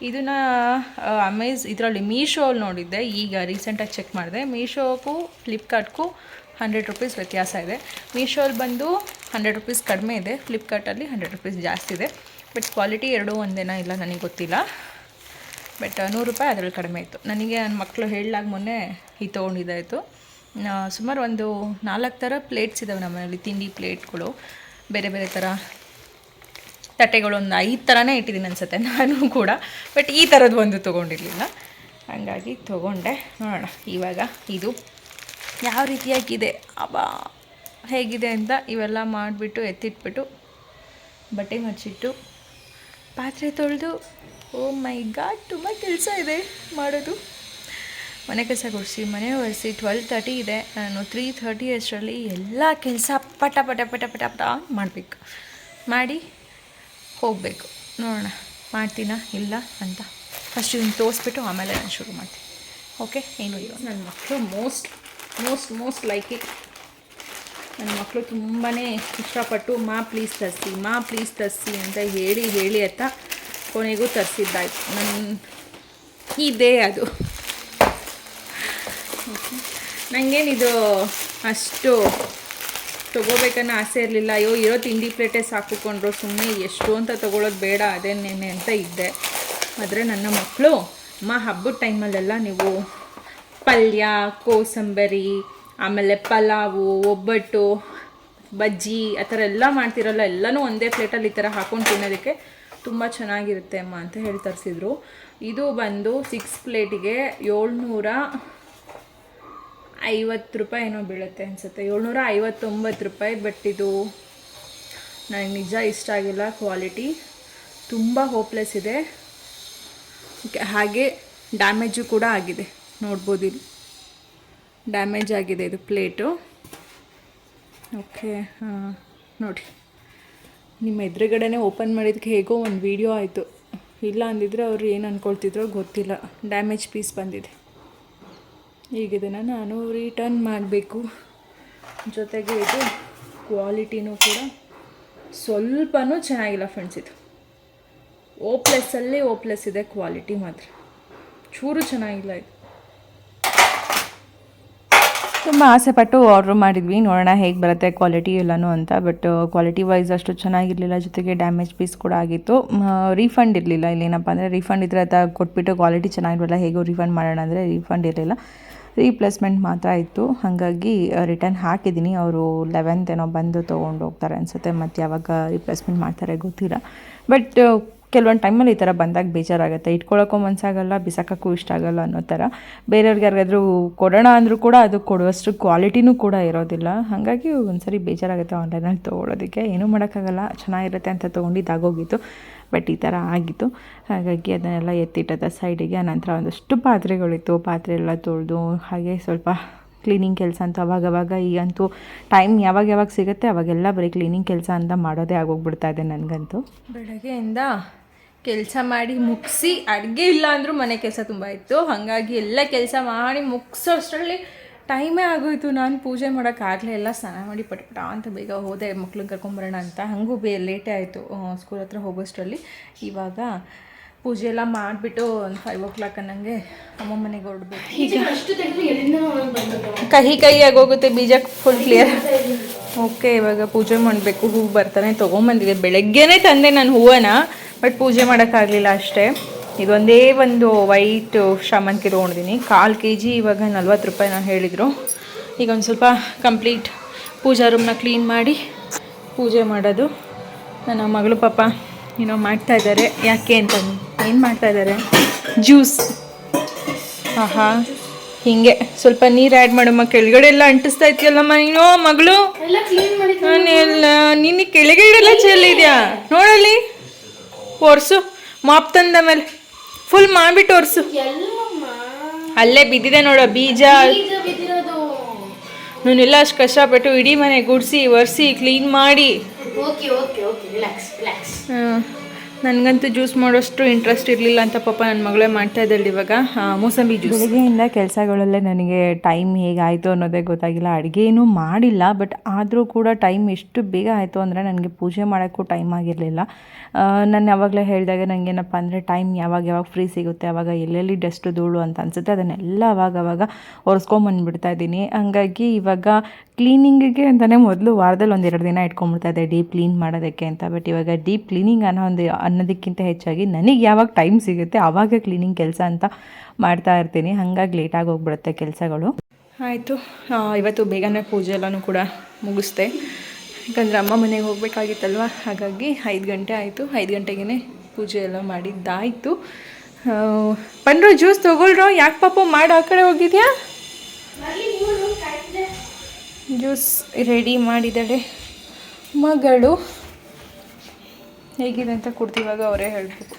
ಇದನ್ನು ಅಮೇಝ್ ಇದರಲ್ಲಿ ಮೀಶೋಲ್ಲಿ ನೋಡಿದ್ದೆ. ಈಗ ರೀಸೆಂಟಾಗಿ ಚೆಕ್ ಮಾಡಿದೆ. ಮೀಶೋಗೂ ಫ್ಲಿಪ್ಕಾರ್ಟ್ಗೂ ಹಂಡ್ರೆಡ್ ರುಪೀಸ್ ವ್ಯತ್ಯಾಸ ಇದೆ. ಮೀಶೋಲ್ಲಿ ಬಂದು ಹಂಡ್ರೆಡ್ ರುಪೀಸ್ ಕಡಿಮೆ ಇದೆ. ಫ್ಲಿಪ್ಕಾರ್ಟಲ್ಲಿ ಹಂಡ್ರೆಡ್ ರುಪೀಸ್ ಜಾಸ್ತಿ ಇದೆ. ಬಟ್ ಕ್ವಾಲಿಟಿ ಎರಡೂ ಒಂದೇನಾ ಇಲ್ಲ ನನಗೆ ಗೊತ್ತಿಲ್ಲ. ಬಟ್ ನೂರು ರೂಪಾಯಿ ಅದರಲ್ಲಿ ಕಡಿಮೆ ಇತ್ತು. ನನಗೆ ನನ್ನ ಮಕ್ಕಳು ಹೇಳಲಾಗ ಮೊನ್ನೆ ಈ ತೊಗೊಂಡಿದ್ದಾಯಿತು. ಸುಮಾರು ಒಂದು ನಾಲ್ಕು ಥರ ಪ್ಲೇಟ್ಸ್ ಇದ್ದಾವೆ ನಮ್ಮನೇಲಿ ತಿಂಡಿ ಪ್ಲೇಟ್ಗಳು ಬೇರೆ ಬೇರೆ ಥರ ತಟ್ಟೆಗಳು ಒಂದು ಐದು ಥರನೇ ಇಟ್ಟಿದ್ದೀನಿ ಅನ್ಸುತ್ತೆ ನಾನು ಕೂಡ. ಬಟ್ ಈ ಥರದ್ದು ಒಂದು ತೊಗೊಂಡಿರಲಿಲ್ಲ. ಹಾಗಾಗಿ ತೊಗೊಂಡೆ. ನೋಡೋಣ, ಇವಾಗ ಇದು ಯಾವ ರೀತಿಯಾಗಿದೆ? ಅಬ್ಬಾ, ಹೇಗಿದೆ ಅಂತ ಇವೆಲ್ಲ ಮಾಡಿಬಿಟ್ಟು ಎತ್ತಿಟ್ಬಿಟ್ಟು ಬಟ್ಟೆ ಮಚ್ಚಿಟ್ಟು ಪಾತ್ರೆ ತೊಳೆದು ಓ ಮೈ ಗಾಡ್ ತುಂಬ ಕೆಲಸ ಇದೆ ಮಾಡೋದು. ಮನೆ ಕೆಲಸ ಕೊಡಿಸಿ, ಮನೆ ಒರೆಸಿ ಟ್ವೆಲ್ ತರ್ಟಿ ಇದೆ. ನಾನು ತ್ರೀ ಥರ್ಟಿ ಅಷ್ಟರಲ್ಲಿ ಎಲ್ಲ ಕೆಲಸ ಪಟ ಪಟ ಪಟ ಪಟ ಪಟ ಮಾಡಬೇಕು. ಮಾಡಿ ಹೋಗಬೇಕು. ನೋಡೋಣ, ಮಾಡ್ತೀನಾ ಇಲ್ಲ ಅಂತ. ಫಸ್ಟ್ ಇದನ್ನು ತೋರಿಸ್ಬಿಟ್ಟು ಆಮೇಲೆ ನಾನು ಶುರು ಮಾಡ್ತೀನಿ. ಓಕೆ ಏನು ಇಲ್ಲ ನನ್ನ ಮಕ್ಕಳು most most most like it ನನ್ನ ಮಕ್ಕಳು ತುಂಬಾ ಇಷ್ಟಪಟ್ಟು, ಮಾ ಪ್ಲೀಸ್ ತರಿಸಿ, ಮಾ ಪ್ಲೀಸ್ ತರಿಸಿ ಅಂತ ಹೇಳಿ ಹೇಳಿ ಅಂತ ಕೊನೆಗೂ ತರಿಸಿದ್ದಾಯ್ತು. ನನ್ನ ಇದೇ ಅದು. ನನಗೇನಿದು ಅಷ್ಟು ತೊಗೋಬೇಕನ್ನೋ ಆಸೆ ಇರಲಿಲ್ಲ. ಅಯ್ಯೋ, ಇರೋ ತಿಂಡಿ ಪ್ಲೇಟೇ ಸಾಕುಕೊಂಡ್ರು ಸುಮ್ಮನೆ ಎಷ್ಟು ಅಂತ ತೊಗೊಳೋದು ಬೇಡ ಅದೇ ನೆನೆ ಅಂತ ಇದ್ದೆ. ಆದರೆ ನನ್ನ ಮಕ್ಕಳು ಅಮ್ಮ ಹಬ್ಬದ ಟೈಮಲ್ಲೆಲ್ಲ ನೀವು ಪಲ್ಯ, ಕೋಸಂಬರಿ, ಆಮೇಲೆ ಪಲಾವು, ಒಬ್ಬಟ್ಟು, ಬಜ್ಜಿ, ಆ ಥರ ಎಲ್ಲ ಮಾಡ್ತಿರಲ್ಲ, ಎಲ್ಲನೂ ಒಂದೇ ಪ್ಲೇಟಲ್ಲಿ ಈ ಥರ ಹಾಕೊಂಡು ತಿನ್ನೋದಕ್ಕೆ ತುಂಬ ಚೆನ್ನಾಗಿರುತ್ತೆ ಅಮ್ಮ ಅಂತ ಹೇಳಿ ತರಿಸಿದ್ರು. ಇದು ಬಂದು ಸಿಕ್ಸ್ ಪ್ಲೇಟಿಗೆ ಏಳ್ನೂರ ಐವತ್ತು ರೂಪಾಯಿ ಏನೋ ಬೀಳುತ್ತೆ ಅನಿಸುತ್ತೆ. ಏಳ್ನೂರ ಐವತ್ತೊಂಬತ್ತು ರೂಪಾಯಿ ಬಟ್ ಇದು ನನಗೆ ನಿಜ ಇಷ್ಟ ಆಗಿಲ್ಲ ಕ್ವಾಲಿಟಿ ತುಂಬ ಹೋಪ್ಲೆಸ್ ಇದೆ. ಹಾಗೆ ಡ್ಯಾಮೇಜು ಕೂಡ ಆಗಿದೆ. ನೋಡ್ಬೋದು ಇಲ್ಲಿ. ಡ್ಯಾಮೇಜ್ ಆಗಿದೆ ಇದು ಪ್ಲೇಟು ಓಕೆ ಹಾಂ, ನೋಡಿ. ನಿಮ್ಮ ಎದುರುಗಡೆನೇ ಓಪನ್ ಮಾಡಿದ್ದಕ್ಕೆ ಹೇಗೋ ಒಂದು ವೀಡಿಯೋ ಆಯಿತು. ಇಲ್ಲ ಅಂದಿದ್ರೆ ಅವರು ಏನು ಅಂದ್ಕೊಳ್ತಿದ್ರೋ ಗೊತ್ತಿಲ್ಲ. ಡ್ಯಾಮೇಜ್ ಪೀಸ್ ಬಂದಿದೆ. ಈಗ ಇದನ್ನು ನಾನು ರಿಟರ್ನ್ ಮಾಡಬೇಕು. ಜೊತೆಗೆ ಇದು ಕ್ವಾಲಿಟಿನೂ ಕೂಡ ಸ್ವಲ್ಪನೂ ಚೆನ್ನಾಗಿಲ್ಲ ಫ್ರೆಂಡ್ಸ್ ಇದು. ಓ ಪ್ಲಸ್ಸಲ್ಲಿ ಓ ಪ್ಲಸ್ ಇದೆ ಕ್ವಾಲಿಟಿ ಮಾತ್ರ. ಚೂರು ಚೆನ್ನಾಗಿಲ್ಲ ಇದು. ತುಂಬ ಆಸೆಪಟ್ಟು ಆರ್ಡ್ರ್ ಮಾಡಿದ್ವಿ. ನೋಡೋಣ ಹೇಗೆ ಬರುತ್ತೆ ಕ್ವಾಲಿಟಿ ಎಲ್ಲನೂ ಅಂತ. ಬಟ್ ಕ್ವಾಲಿಟಿ ವೈಸ್ ಅಷ್ಟು ಚೆನ್ನಾಗಿರಲಿಲ್ಲ. ಜೊತೆಗೆ ಡ್ಯಾಮೇಜ್ ಪೀಸ್ ಕೂಡ ಆಗಿತ್ತು. ರೀಫಂಡ್ ಇರಲಿಲ್ಲ. ಇಲ್ಲೇನಪ್ಪ ಅಂದರೆ ರೀಫಂಡ್ ಇದ್ರೆ ಅದ ಕೊಟ್ಬಿಟ್ಟು ಕ್ವಾಲಿಟಿ ಚೆನ್ನಾಗಿರಲ್ಲ ಹೇಗೋ ರೀಫಂಡ್ ಮಾಡೋಣ ಅಂದರೆ ರೀಫಂಡ್ ಇರಲಿಲ್ಲ. ರೀಪ್ಲೇಸ್ಮೆಂಟ್ ಮಾತ್ರ ಇತ್ತು ಹಾಗಾಗಿ ರಿಟರ್ನ್ ಹಾಕಿದ್ದೀನಿ. ಅವರು ಲೆವೆಂತ್ ಏನೋ ಬಂದು ತೊಗೊಂಡು ಹೋಗ್ತಾರೆ ಅನಿಸುತ್ತೆ. ಮತ್ತು ಯಾವಾಗ ರೀಪ್ಲೇಸ್ಮೆಂಟ್ ಮಾಡ್ತಾರೆ ಗೊತ್ತಿಲ್ಲ. ಬಟ್ ಕೆಲವೊಂದು ಟೈಮಲ್ಲಿ ಈ ಥರ ಬಂದಾಗ ಬೇಜಾರಾಗುತ್ತೆ. ಇಟ್ಕೊಳ್ಳೋಕ್ಕೂ ಮನಸ್ಸಾಗಲ್ಲ ಬಿಸಾಕೋಕ್ಕೂ ಇಷ್ಟ ಆಗಲ್ಲ ಅನ್ನೋ ಥರ ಬೇರೆಯವ್ರಿಗೆ ಯಾರಿಗಾದ್ರೂ ಕೊಡೋಣ ಅಂದರೂ ಕೂಡ ಅದು ಕೊಡುವಷ್ಟು ಕ್ವಾಲಿಟಿನೂ ಕೂಡ ಇರೋದಿಲ್ಲ. ಹಾಗಾಗಿ ಒಂದ್ಸರಿ ಬೇಜಾರಾಗುತ್ತೆ ಆನ್ಲೈನಲ್ಲಿ ತೊಗೊಳೋದಕ್ಕೆ. ಏನೂ ಮಾಡೋಕ್ಕಾಗಲ್ಲ. ಚೆನ್ನಾಗಿರುತ್ತೆ ಅಂತ ತೊಗೊಂಡಿದ್ದಾಗೋಗಿತ್ತು ಬಟ್ ಈ ಥರ ಆಗಿತ್ತು. ಹಾಗಾಗಿ ಅದನ್ನೆಲ್ಲ ಎತ್ತಿಟ್ಟದ ಸೈಡಿಗೆ ಆನಂತರ ಒಂದಷ್ಟು ಪಾತ್ರೆಗಳಿತ್ತು. ಪಾತ್ರೆ ಎಲ್ಲ ತೊಳೆದು ಹಾಗೆ ಸ್ವಲ್ಪ ಕ್ಲೀನಿಂಗ್ ಕೆಲಸ ಅಂತ ಅವಾಗವಾಗ ಈಗಂತೂ ಟೈಮ್ ಯಾವಾಗ ಯಾವಾಗ ಸಿಗುತ್ತೆ ಅವಾಗೆಲ್ಲ ಬರೀ ಕ್ಲೀನಿಂಗ್ ಕೆಲಸ ಅಂತ ಮಾಡೋದೇ ಆಗೋಗ್ಬಿಡ್ತಾ ಇದೆ ನನಗಂತೂ. ಬೆಳಗ್ಗೆಯಿಂದ ಕೆಲಸ ಮಾಡಿ ಮುಗಿಸಿ ಅಡುಗೆ ಇಲ್ಲ ಅಂದರೂ ಮನೆ ಕೆಲಸ ತುಂಬ ಇತ್ತು. ಹಾಗಾಗಿ ಎಲ್ಲ ಕೆಲಸ ಮಾಡಿ ಮುಗಿಸೋ ಅಷ್ಟರಲ್ಲಿ ಟೈಮೇ ಆಗೋಯ್ತು. ನಾನು ಪೂಜೆ ಮಾಡೋಕ್ಕಾಗಲೇ ಎಲ್ಲ ಸ್ನಾನ ಮಾಡಿ ಪಟ್ಪಟ ಅಂತ ಬೇಗ ಹೋದೆ. ಮಕ್ಳನ್ನ ಕರ್ಕೊಂಬರೋಣ ಅಂತ. ಹಾಗೂ ಬೇ ಲೇಟೇ ಆಯಿತು. ಸ್ಕೂಲ್ ಹತ್ರ ಹೋಗೋಷ್ಟರಲ್ಲಿ. ಇವಾಗ ಪೂಜೆ ಎಲ್ಲ ಮಾಡಿಬಿಟ್ಟು ಒಂದು ಫೈವ್ ಓ ಕ್ಲಾಕ್ ಅನ್ನಂಗೆ ಅಮ್ಮ ಮನೆಗೆ ಹೊರಡ್ಬೇಕು. ಈಗ ಬಂದದ್ದು? ಕಹಿ ಕಹಿಯಾಗಿ ಹೋಗುತ್ತೆ ಬೀಜ ಫುಲ್ ಕ್ಲಿಯರ್ ಓಕೆ ಇವಾಗ ಪೂಜೆ ಮಾಡಬೇಕು. ಹೂವು ಬರ್ತಾನೆ. ತೊಗೊಂಬಂದಿದೆ. ಬೆಳಗ್ಗೆನೇ ತಂದೆ ನಾನು ಹೂವನ ಬಟ್ ಪೂಜೆ ಮಾಡೋಕ್ಕಾಗಲಿಲ್ಲ ಅಷ್ಟೇ. ಇದೊಂದೇ ಒಂದು ವೈಟ್ ಶಾಮಂತಿ ತೊಗೊಂಡಿದ್ದೀನಿ. ಕಾಲು ಕೆ ಜಿ ಇವಾಗ ನಲ್ವತ್ತು ರೂಪಾಯಿ ನಾನು ಹೇಳಿದರು. ಈಗ ಒಂದು ಸ್ವಲ್ಪ ಕಂಪ್ಲೀಟ್ ಪೂಜಾ ರೂಮ್ನ ಕ್ಲೀನ್ ಮಾಡಿ ಪೂಜೆ ಮಾಡೋದು. ನನ್ನ ಮಗಳು ಪಾಪ ಏನೋ ಮಾಡ್ತಾ ಇದ್ದಾರೆ. ಯಾಕೆ ಅಂತ ಏನು ಮಾಡ್ತಾ ಇದ್ದಾರೆ? ಜ್ಯೂಸ್ ಆಹಾ ಹಿಂಗೆ. ಸ್ವಲ್ಪ ನೀರು ಆ್ಯಡ್ ಮಾಡಮ್ಮ ಕೆಳಗಡೆ ಎಲ್ಲ ಅಂಟಿಸ್ತಾ ಇದ್ಯಲ್ಲಮ್ಮ ನೀನು ಮಗಳು? ನೀನು ಕೆಳಗಡೆ ಎಲ್ಲ ಚೆಲ್ಲಿದ್ಯಾ? ನೋಡಲ್ಲಿ. ಒರ್ಸು ಮಾಪ್ ತಂದ ಮೇಲೆ. ಫುಲ್ ಮಾಡ್ಬಿಟ್ಟು ಒರ್ಸು. ಅಲ್ಲೇ ಬಿದ್ದಿದೆ ನೋಡ ಬೀಜ. ನೀನೆಲ್ಲ ಅಷ್ಟು ಕಷ್ಟಪಟ್ಟು ಇಡೀ ಮನೆ ಗುಡಿಸಿ ಒರೆಸಿ ಕ್ಲೀನ್ ಮಾಡಿ. Okay okay okay relax relax ನನಗಂತೂ ಜ್ಯೂಸ್ ಮಾಡೋಷ್ಟು ಇಂಟ್ರೆಸ್ಟ್ ಇರಲಿಲ್ಲ ಅಂತ ಪಾಪ ನನ್ನ ಮಗಳೇ ಮಾಡ್ತಾ ಇದ್ದಾಳೆ ಇವಾಗ. ಮೂಸಂಬಿ ಜ್ಯೂಸ್. ಬೆಳಗ್ಗೆಯಿಂದ ಕೆಲಸಗಳಲ್ಲೇ ನನಗೆ ಟೈಮ್ ಹೇಗಾಯಿತು ಅನ್ನೋದೇ ಗೊತ್ತಾಗಿಲ್ಲ. ಅಡುಗೆ ಏನೂ ಮಾಡಿಲ್ಲ ಬಟ್ ಆದರೂ ಕೂಡ ಟೈಮ್ ಎಷ್ಟು ಬೇಗ ಆಯಿತು ಅಂದರೆ ನನಗೆ ಪೂಜೆ ಮಾಡೋಕ್ಕೂ ಟೈಮ್ ಆಗಿರಲಿಲ್ಲ. ನಾನು ಯಾವಾಗಲೇ ಹೇಳಿದಾಗ ನನಗೇನಪ್ಪ ಅಂದರೆ ಟೈಮ್ ಯಾವಾಗ ಯಾವಾಗ ಫ್ರೀ ಸಿಗುತ್ತೆ ಆವಾಗ ಎಲ್ಲೆಲ್ಲಿ ಡಸ್ಟ್ ಧೂಳು ಅಂತ ಅನಿಸುತ್ತೆ, ಅದನ್ನೆಲ್ಲ ಅವಾಗ ಅವಾಗ ಒರೆಸ್ಕೊಂಬಂದ್ಬಿಡ್ತಾ ಇದ್ದೀನಿ. ಹಂಗಾಗಿ ಇವಾಗ ಕ್ಲೀನಿಂಗಿಗೆ ಅಂತಲೇ ಮೊದಲು ವಾರದಲ್ಲಿ ಒಂದು ಎರಡು ದಿನ ಇಟ್ಕೊಂಡ್ಬಿಡ್ತಾ ಇದ್ದೆ ಡೀಪ್ ಕ್ಲೀನ್ ಮಾಡೋದಕ್ಕೆ ಅಂತ. ಬಟ್ ಇವಾಗ ಡೀಪ್ ಕ್ಲೀನಿಂಗ್ ಅನ್ನೋ ಒಂದು ಅನ್ನೋದಕ್ಕಿಂತ ಹೆಚ್ಚಾಗಿ ನನಗೆ ಯಾವಾಗ ಟೈಮ್ ಸಿಗುತ್ತೆ ಆವಾಗ ಕ್ಲೀನಿಂಗ್ ಕೆಲಸ ಅಂತ ಮಾಡ್ತಾ ಇರ್ತೀನಿ. ಹಾಗಾಗಿ ಲೇಟಾಗಿ ಹೋಗ್ಬಿಡುತ್ತೆ ಕೆಲಸಗಳು. ಆಯಿತು. ಇವತ್ತು ಬೇಗನೆ ಪೂಜೆ ಎಲ್ಲನೂ ಕೂಡ ಮುಗಿಸ್ದೆ. ಯಾಕಂದರೆ ಅಮ್ಮ ಮನೆಗೆ ಹೋಗಬೇಕಾಗಿತ್ತಲ್ವ? ಹಾಗಾಗಿ ಐದು ಗಂಟೆ ಆಯಿತು. ಐದು ಗಂಟೆಗೇ ಪೂಜೆ ಎಲ್ಲ ಮಾಡಿದ್ದಾಯಿತು. ಬಂದರು ಜ್ಯೂಸ್ ತೊಗೊಳ್ರೋ? ಯಾಕೆ ಪಾಪ ಮಾಡಿ ಆ ಕಡೆ ಹೋಗಿದ್ಯಾ? ಜ್ಯೂಸ್ ರೆಡಿ ಮಾಡಿದ್ದಾಳೆ ಮಗಳು. ಹೇಗಿದೆ ಅಂತ ಕೊಡ್ತೀವಾಗ ಅವರೇ ಹೇಳಬೇಕು.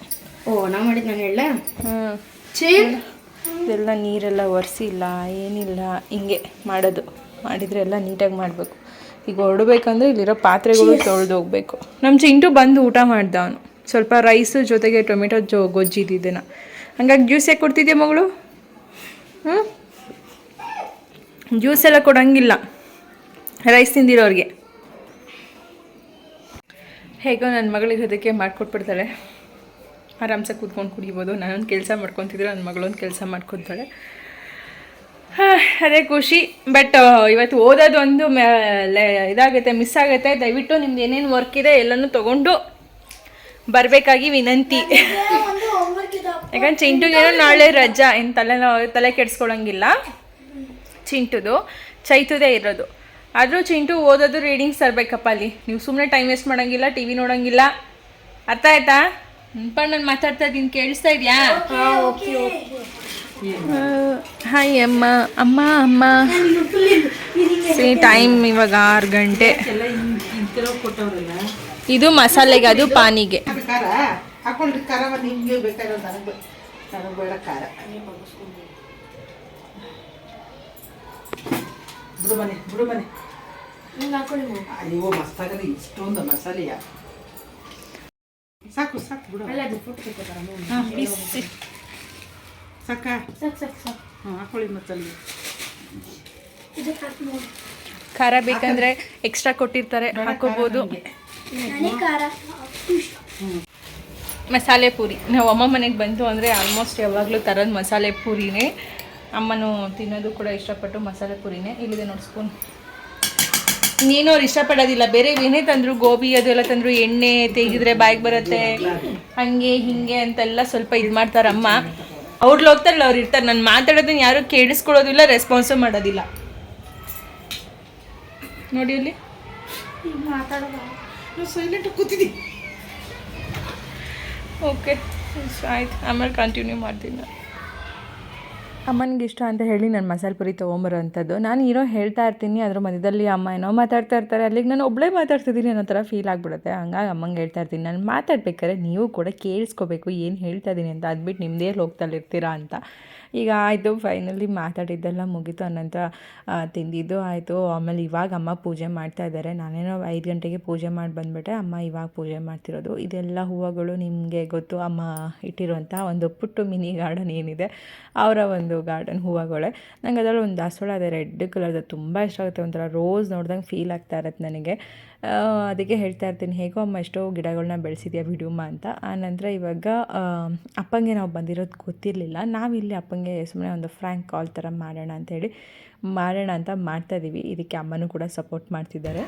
ಓ ನಾ ಮಾಡಿದ್ ನಾನು ಹೇಳ ಇದೆಲ್ಲ ನೀರೆಲ್ಲ ಒರೆಸಿಲ್ಲ ಏನಿಲ್ಲ ಹಿಂಗೆ ಮಾಡೋದು. ಮಾಡಿದರೆ ಎಲ್ಲ ನೀಟಾಗಿ ಮಾಡಬೇಕು. ಈಗ ಹೊಡಬೇಕಂದ್ರೆ ಇಲ್ಲಿರೋ ಪಾತ್ರೆಗಳು ತೊಳೆದು ಹೋಗ್ಬೇಕು. ನಮ್ಮ ಚಿಂಟು ಬಂದು ಊಟ ಮಾಡ್ದ ಅವನು. ಸ್ವಲ್ಪ ರೈಸು ಜೊತೆಗೆ ಟೊಮೆಟೊ ಜೊ ಗೊಜ್ಜಿದ್ದಿದ್ದೇನ ಹಂಗಾಗಿ ಜ್ಯೂಸ್ ಯಾಕೆ ಕೊಡ್ತಿದ್ಯಾ ಮಗಳು? ಹ್ಞೂ ಜ್ಯೂಸ್ ಎಲ್ಲ ಕೊಡಂಗಿಲ್ಲ. ರೈಸ್ ತಿಂದಿರೋರಿಗೆ. ಹೇಗೋ ನನ್ನ ಮಗಳಿಗೆ ಅದಕ್ಕೆ ಮಾಡಿಕೊಟ್ಬಿಡ್ತಾಳೆ. ಆರಾಮ್ಸೆ ಕೂತ್ಕೊಂಡು ಕುಡಿಬೋದು. ನಾನೊಂದು ಕೆಲಸ ಮಾಡ್ಕೊತಿದ್ರೆ, ನನ್ನ ಮಗಳೊಂದು ಕೆಲಸ ಮಾಡ್ಕೊತಾಳೆ ಅದೇ ಖುಷಿ. ಬಟ್ ಇವತ್ತು ಓದೋದು ಒಂದು ಇದಾಗುತ್ತೆ ಮಿಸ್ ಆಗುತ್ತೆ. ದಯವಿಟ್ಟು ನಿಮ್ದು ಏನೇನು ವರ್ಕ್ ಇದೆ ಎಲ್ಲನೂ ತೊಗೊಂಡು ಬರಬೇಕಾಗಿ ವಿನಂತಿ. ಯಾಕಂದ್ರೆ ಚಿಂಟುಗೇನೋ ನಾಳೆ ರಜಾ, ಏನು ತಲೆ ತಲೆ ಕೆಡಿಸ್ಕೊಳಂಗಿಲ್ಲ. ಚಿಂಟುದು, ಚೈತುದೇ ಇರೋದು. ಆದರೂ ಚಿಂಟು ಓದೋದು ರೀಡಿಂಗ್ಸ್ ತರಬೇಕಪ್ಪ ಅಲ್ಲಿ. ನೀವು ಸುಮ್ಮನೆ ಟೈಮ್ ವೇಸ್ಟ್ ಮಾಡೋಂಗಿಲ್ಲ ಟಿ ವಿ ನೋಡೋಂಗಿಲ್ಲ. ಅರ್ಥ ಆಯ್ತಾ? ಹ್ಞೂಪ ನಾನು ಮಾತಾಡ್ತಾ ಇದ್ದೀನಿ ಕೇಳಿಸ್ತಾ ಇದೆಯಾ? ಹಾಯ್ ಅಮ್ಮ. ಅಮ್ಮ ಅಮ್ಮ. ಸರಿ ಟೈಮ್ ಇವಾಗ ಆರು ಗಂಟೆ. ಇದು ಮಸಾಲೆಗೆ ಅದು ಪಾನಿಗೆ. ಬಿಡು ಮನೆ ಬಿಡು ಮನೆ. ಅಯ್ಯೋ ಮಸ್ತಾಗದೆ ಇಷ್ಟೊಂದು ಮಸಾಲೆಯ. ಸಾಕು ಸಾಕು ಬಿಡು. ಹಾ, ಬಿಸಿ. ಸಾಕ? ಹಾಂ ಹಾಕೊಳ್ಳಿ ಮಸಾಲೆ ಖಾರ ಬೇಕಂದ್ರೆ ಎಕ್ಸ್ಟ್ರಾ ಕೊಟ್ಟಿರ್ತಾರೆ ಹಾಕೋಬಹುದು ಮಸಾಲೆ ಪೂರಿ. ನಾವು ಅಮ್ಮ ಮನೆಗೆ ಬಂತು ಅಂದರೆ ಆಲ್ಮೋಸ್ಟ್ ಯಾವಾಗಲೂ ತರೋದು ಮಸಾಲೆ ಪೂರಿನೇ. ಅಮ್ಮನೂ ತಿನ್ನೋದು ಕೂಡ ಇಷ್ಟಪಟ್ಟು ಮಸಾಲೆ ಪೂರಿನೇ. ಇಲ್ಲಿದೆ ನೋಡಿ ಸ್ಪೂನ್ ನೀನು ಅವ್ರು ಇಷ್ಟಪಡೋದಿಲ್ಲ. ಬೇರೆ ಏನೇ ತಂದ್ರು ಗೋಬಿ ಅದೆಲ್ಲ ತಂದ್ರು ಎಣ್ಣೆ ತೆಗೆದ್ರೆ ಬಾಯಿಗೆ ಬರುತ್ತೆ. ಹಂಗೆ ಹಿಂಗೆ ಅಂತೆಲ್ಲ ಸ್ವಲ್ಪ ಇದು ಮಾಡ್ತಾರೆ ಅಮ್ಮ ಅವ್ರು ಹೋಗ್ತಾರಲ್ಲ ಅವ್ರು ಇರ್ತಾರೆ. ನಾನು ಮಾತಾಡೋದನ್ನ ಯಾರು ಕೇಳಿಸ್ಕೊಳ್ಳೋದಿಲ್ಲ ರೆಸ್ಪಾನ್ಸು ಮಾಡೋದಿಲ್ಲ. ನೋಡಿ ಕೂತಿದ್ದಿ ಓಕೆ ಆಯ್ತು. ಆಮೇಲೆ ಕಂಟಿನ್ಯೂ ಮಾಡ್ತೀನಿ ನಾನು. ಅಮ್ಮನಿಗೆ ಇಷ್ಟ ಅಂತ ಹೇಳಿ ನಾನು ಮಸಾಲೆ ಪುರಿ ತೊಗೊಂಬರೋಂಥದ್ದು. ನಾನು ಏನೋ ಹೇಳ್ತಾ ಇರ್ತೀನಿ, ಅದ್ರ ಮಧ್ಯದಲ್ಲಿ ಅಮ್ಮ ಏನೋ ಮಾತಾಡ್ತಾ ಇರ್ತಾರೆ. ಅಲ್ಲಿಗೆ ನಾನು ಒಬ್ಬಳೇ ಮಾತಾಡ್ತಿದ್ದೀನಿ ಅನ್ನೋ ಥರ ಫೀಲ್ ಆಗಿಬಿಡುತ್ತೆ. ಹಂಗಾಗಿ ಅಮ್ಮಂಗೆ ಹೇಳ್ತಾ ಇರ್ತೀನಿ, ನಾನು ಮಾತಾಡ್ಬೇಕಾದ್ರೆ ನೀವು ಕೂಡ ಕೇಳಿಸ್ಕೋಬೇಕು, ಏನು ಹೇಳ್ತಾ ಇದ್ದೀನಿ ಅಂತ. ಅದ್ಬಿಟ್ಟು ನಿಮ್ಮದೇ ಹೋಗ್ತಲ್ಲಿರ್ತೀರಾ ಅಂತ. ಈಗ ಆಯಿತು ಫೈನಲಿ ಮಾತಾಡಿದ್ದೆಲ್ಲ ಮುಗೀತು. ಅನ್ನಂತ ತಿಂದಿದ್ದು ಆಯಿತು. ಆಮೇಲೆ ಇವಾಗ ಅಮ್ಮ ಪೂಜೆ ಮಾಡ್ತಾ ಇದ್ದಾರೆ. ನಾನೇನೋ ಐದು ಗಂಟೆಗೆ ಪೂಜೆ ಮಾಡಿ ಬಂದುಬಿಟ್ಟೆ. ಅಮ್ಮ ಇವಾಗ ಪೂಜೆ ಮಾಡ್ತಿರೋದು. ಇದೆಲ್ಲ ಹೂವುಗಳು ನಿಮಗೆ ಗೊತ್ತು. ಅಮ್ಮ ಇಟ್ಟಿರುವಂಥ ಒಂದು ಪುಟ್ಟು ಮಿನಿ ಗಾರ್ಡನ್ ಏನಿದೆ, ಅವರ ಒಂದು ಗಾರ್ಡನ್ ಹೂವುಗಳೇ. ನಂಗೆ ಅದರಲ್ಲಿ ಒಂದು ದಾಸವಾಳ ಅದೇ ರೆಡ್ ಕಲರ್ದು. ತುಂಬ ಇಷ್ಟ ಆಗುತ್ತೆ. ಒಂಥರ ರೋಸ್ ನೋಡ್ದಂಗೆ ಫೀಲ್ ಆಗ್ತಾ ಇರತ್ತೆ ನನಗೆ. ಅದಕ್ಕೆ ಹೇಳ್ತಾ ಇರ್ತೀನಿ, ಹೇಗೋ ಅಮ್ಮ ಎಷ್ಟೋ ಗಿಡಗಳನ್ನ ಬೆಳೆಸಿದ್ಯಾ ವಿಡಿಯೋಮ್ಮ ಅಂತ. ಆನಂತರ ಇವಾಗ ಅಪ್ಪಂಗೆ ನಾವು ಬಂದಿರೋದು ಗೊತ್ತಿರಲಿಲ್ಲ. ನಾವಿಲ್ಲಿ ಅಪ್ಪಂಗೆ ಸುಮ್ಮನೆ ಒಂದು ಫ್ರ್ಯಾಂಕ್ ಕಾಲ್ ಥರ ಮಾಡೋಣ ಅಂತೇಳಿ ಮಾಡೋಣ ಅಂತ ಮಾಡ್ತಾ ಇದ್ದೀವಿ ಇದಕ್ಕೆ ಅಮ್ಮನೂ ಕೂಡ ಸಪೋರ್ಟ್ ಮಾಡ್ತಿದ್ದಾರೆ.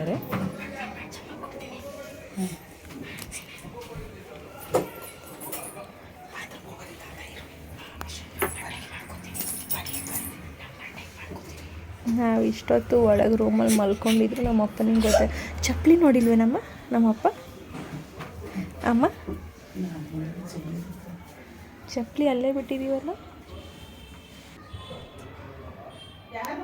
ನಾವು ಇಷ್ಟೊತ್ತು ಒಳಗೆ ರೂಮಲ್ಲಿ ಮಲ್ಕೊಂಡಿದ್ರು ನಮ್ಮ ಅಪ್ಪನಿಗೆ ಗೊತ್ತೆ ಚಪ್ಪಲಿ ನೋಡಿಲ್ವೇನಮ್ಮ ನಮ್ಮಪ್ಪ ಅಮ್ಮ? ಚಪ್ಪಲಿ ಅಲ್ಲೇ ಬಿಟ್ಟಿದ್ದೀವಲ್ಲ ಯಾರು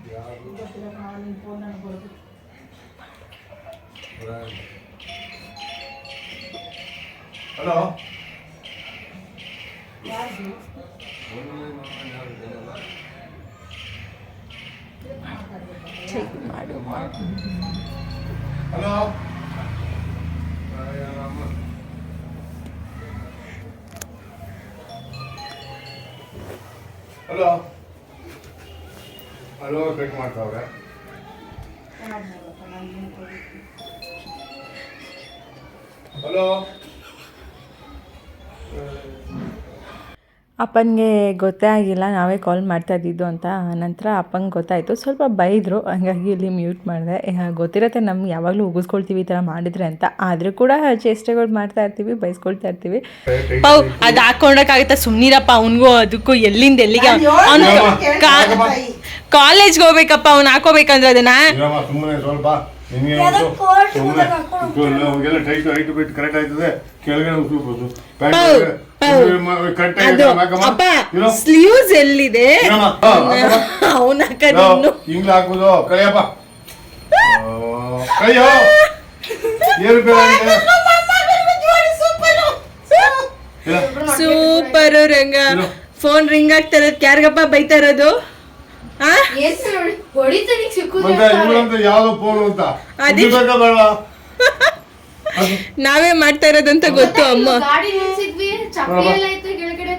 ಫೋನು ಕಂಪ್ನಿ ಅಷ್ಟೊಂದು ಕಂಪ್ನಿ ಬರ್ತಾವ ಯಾರು ಅಂತ ನೋಡ್ಬೇಡ್ದೆ ನಾನು ನೋಡ್ದ ನೀನೆ ಡೈಲಿವರೇ ಮಾಡಿರ್ಬೋದು ಡೈಲಿ ನೋಡ್ದಲ್ಲ ಯಾರು ನೋಡೋಣ ನೀನೆ ನೋಡೋಣ ಯಾರು ಗೊತ್ತಿಲ್ಲ ನಿನ್ನ ಫೋನ್ ನನಗೆ ಬರೋದು ಹಲೋ ಯಾರ್ದು ಚೆಕ್ ಮಾಡು ಹಲೋ ಹಲೋ ಹಲೋ ಕಟ್ ಮಾಡ್ತಾವ್ರೆ. ಹಲೋ? ಅಪ್ಪನಿಗೆ ಗೊತ್ತೇ ಆಗಿಲ್ಲ ನಾವೇ ಕಾಲ್ ಮಾಡ್ತಾ ಇದ್ದಿದ್ದು ಅಂತ. ನಂತರ ಅಪ್ಪಂಗೆ ಗೊತ್ತಾಯಿತು. ಸ್ವಲ್ಪ ಬೈದರು ಹಂಗಾಗಿ ಇಲ್ಲಿ ಮ್ಯೂಟ್ ಮಾಡಿದೆ. ಗೊತ್ತಿರತ್ತೆ ನಮ್ಗೆ ಯಾವಾಗಲೂ ಉಗಿಸ್ಕೊಳ್ತೀವಿ ಈ ಥರ ಮಾಡಿದ್ರೆ ಅಂತ. ಆದರೂ ಕೂಡ ಚೇಷ್ಟೆಗಳು ಮಾಡ್ತಾ ಇರ್ತೀವಿ ಬೈಸ್ಕೊಳ್ತಾ ಇರ್ತೀವಿ. ಪೌ ಅದು ಹಾಕೊಂಡಕ್ಕಾಗತ್ತಾ ಸುಮ್ಮನಿರಪ್ಪ ಅವನಿಗೂ ಅದಕ್ಕೂ ಎಲ್ಲಿಂದ ಎಲ್ಲಿಗೆ ಅವನು ಕಾಲೇಜ್ಗೆ ಹೋಗ್ಬೇಕಪ್ಪ ಅವ್ನು ಹಾಕೋಬೇಕಂದ್ರೆ ಅದನ್ನ. ಸ್ವಲ್ಪ. ನಿಮಗೆ ಅಪ್ಪ ಸ್ಲೀವ್ಸ್ ಎಲ್ಲಿದೆ? ಅವನ ಇನ್ನು ಹಿಂಗ್ ಹಾಕುದು ಕಳಿಯಪ್ಪ. ಕಳಿಯೋ. ಏನು ಸೂಪರ್ ರಂಗ ಫೋನ್ ರಿಂಗ್ ಆಗ್ತಾ ಇರೋದು ಯಾರಿಗಪ್ಪ ಬೈತಾ ಇರೋದು? ಯಾವ್ದೋ ಫೋನ್ ಅಂತ. *laughs* ನಾವೇ ಮಾಡ್ತಾ ಇರೋದಂತ ಗೊತ್ತು ಅಮ್ಮ. ಗಾಡಿ ನಿಲ್ಸಿದ್ವಿ ಚಪ್ಲಿ ಎಲ್ಲ ಕೆಳಗಡೆ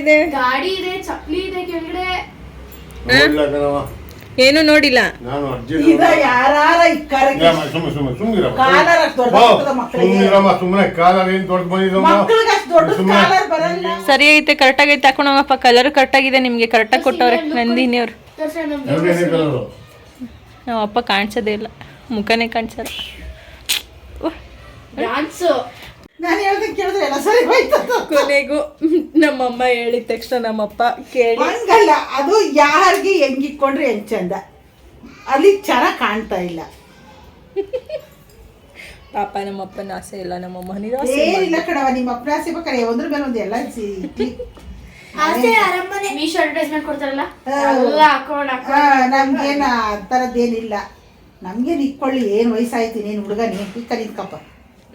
ಇದೆ. ಗಾಡಿ ಇದೆ ಚಪ್ಲಿ ಇದೆ ಕೆಳಗಡೆ. ನೋಡ್ಲ ಕಣವ್ವ. ಏನು ನೋಡಿಲ್ಲ. ನಾನು ಅರ್ಜೆಂಟ್ ಇದ ಯಾರಾರ ಇಕ್ಕರಕ್ಕೆ ಸುಮ್ಮನೆ ಸುಮ್ಮನೆ ಸುಮ್ಮನಿರಮ್ಮ ಕಾಲರ್ ಅಷ್ಟ್ ದೊಡ್ಡದಾಗ್ತದ ಮಕ್ಳಿಗೆ. ಸುಮ್ಮನಿರಮ್ಮ ಸುಮ್ಮನೆ ಕಾಲರ್ ಏನ್ ದೊಡ್ಡ ಬಂದಿದ್ದಮ್ಮ ಮಕ್ಳಿಗೆ ಅಷ್ಟು ದೊಡ್ಡ ಸುಮ್ನೆ. ಕಾಲರ್ ಬರಲ್ಲ. ಸರಿ ಐತೆ ಕರೆಕ್ಟ್ ಆಗೈತೆ ಹಾಕೊಂಡಪ್ಪ ಕಲರ್ ಕರೆಕ್ಟ್ ಆಗಿದೆ ನಿಮ್ಗೆ ಕರೆಕ್ಟ್ ಆಗಿ ಕೊಟ್ಟವ್ರೆ ನಂದಿನಿ ಅವ್ರು ತೋರ್ಸ ನಮ್ಗೆ ಎರಡನೇ ಕಲರು ನಮ್ಮ ಅಪ್ಪ ಕಾಣಿಸೋದೇ ಇಲ್ಲ. ಮುಖನೇ ಕಾಣಿಸಲ್ಲ. ನಾನು ಕೇಳಿದ್ರೆ ಎಲ್ಲ ಸರಿ ಹೋಯ್ತು ಕೊನೆಗೂ ನಮ್ಮಮ್ಮ ಹೇಳಿದ ತಕ್ಷಣ ನಮ್ಮಪ್ಪ ಕೇಳಿ. ಹಂಗಲ್ಲ ಅದು ಯಾರಿಗೆ ಹೆಂಗಿಕ್ಕೊಂಡ್ರೆ ಹೆಂಗ್ ಚಂದ. ಅಲ್ಲಿ ಚರ ಕಾಣ್ತಾ ಇಲ್ಲ. ಪಾಪ ನಮ್ಮಪ್ಪನ ಆಸೆ ಇಲ್ಲ ನಮ್ಮಮ್ಮ ನಿರಾಸೆ ಏನಿಲ್ಲ ಕಣವ ನಿಮ್ಮ ಅಪ್ರಾಸೆ ಬೇಕಾರೆ ಒಂದ್ರ ಮೇಲೆ ಒಂದು ಎಲ್ಲ ಸಿ-. ಮೀಶೋ ಅಡ್ವರ್ಟೈಸ್ಮೆಂಟ್ ಕೊಡ್ತಾರಲ್ಲ. ಎಲ್ಲ ಆ, ನಮ್ಗೇನ ಆ ಥರದ್ದೇನಿಲ್ಲ ನಮ್ಗೇನು ಇಕ್ಕೊಳ್ಳಿ ಏನು ವಯಸ್ಸಾಯ್ತೀನಿ ನೀನು ಹುಡುಗನಿ ಇಕ್ಕ ನಿಂತ್ಕಪ್ಪ.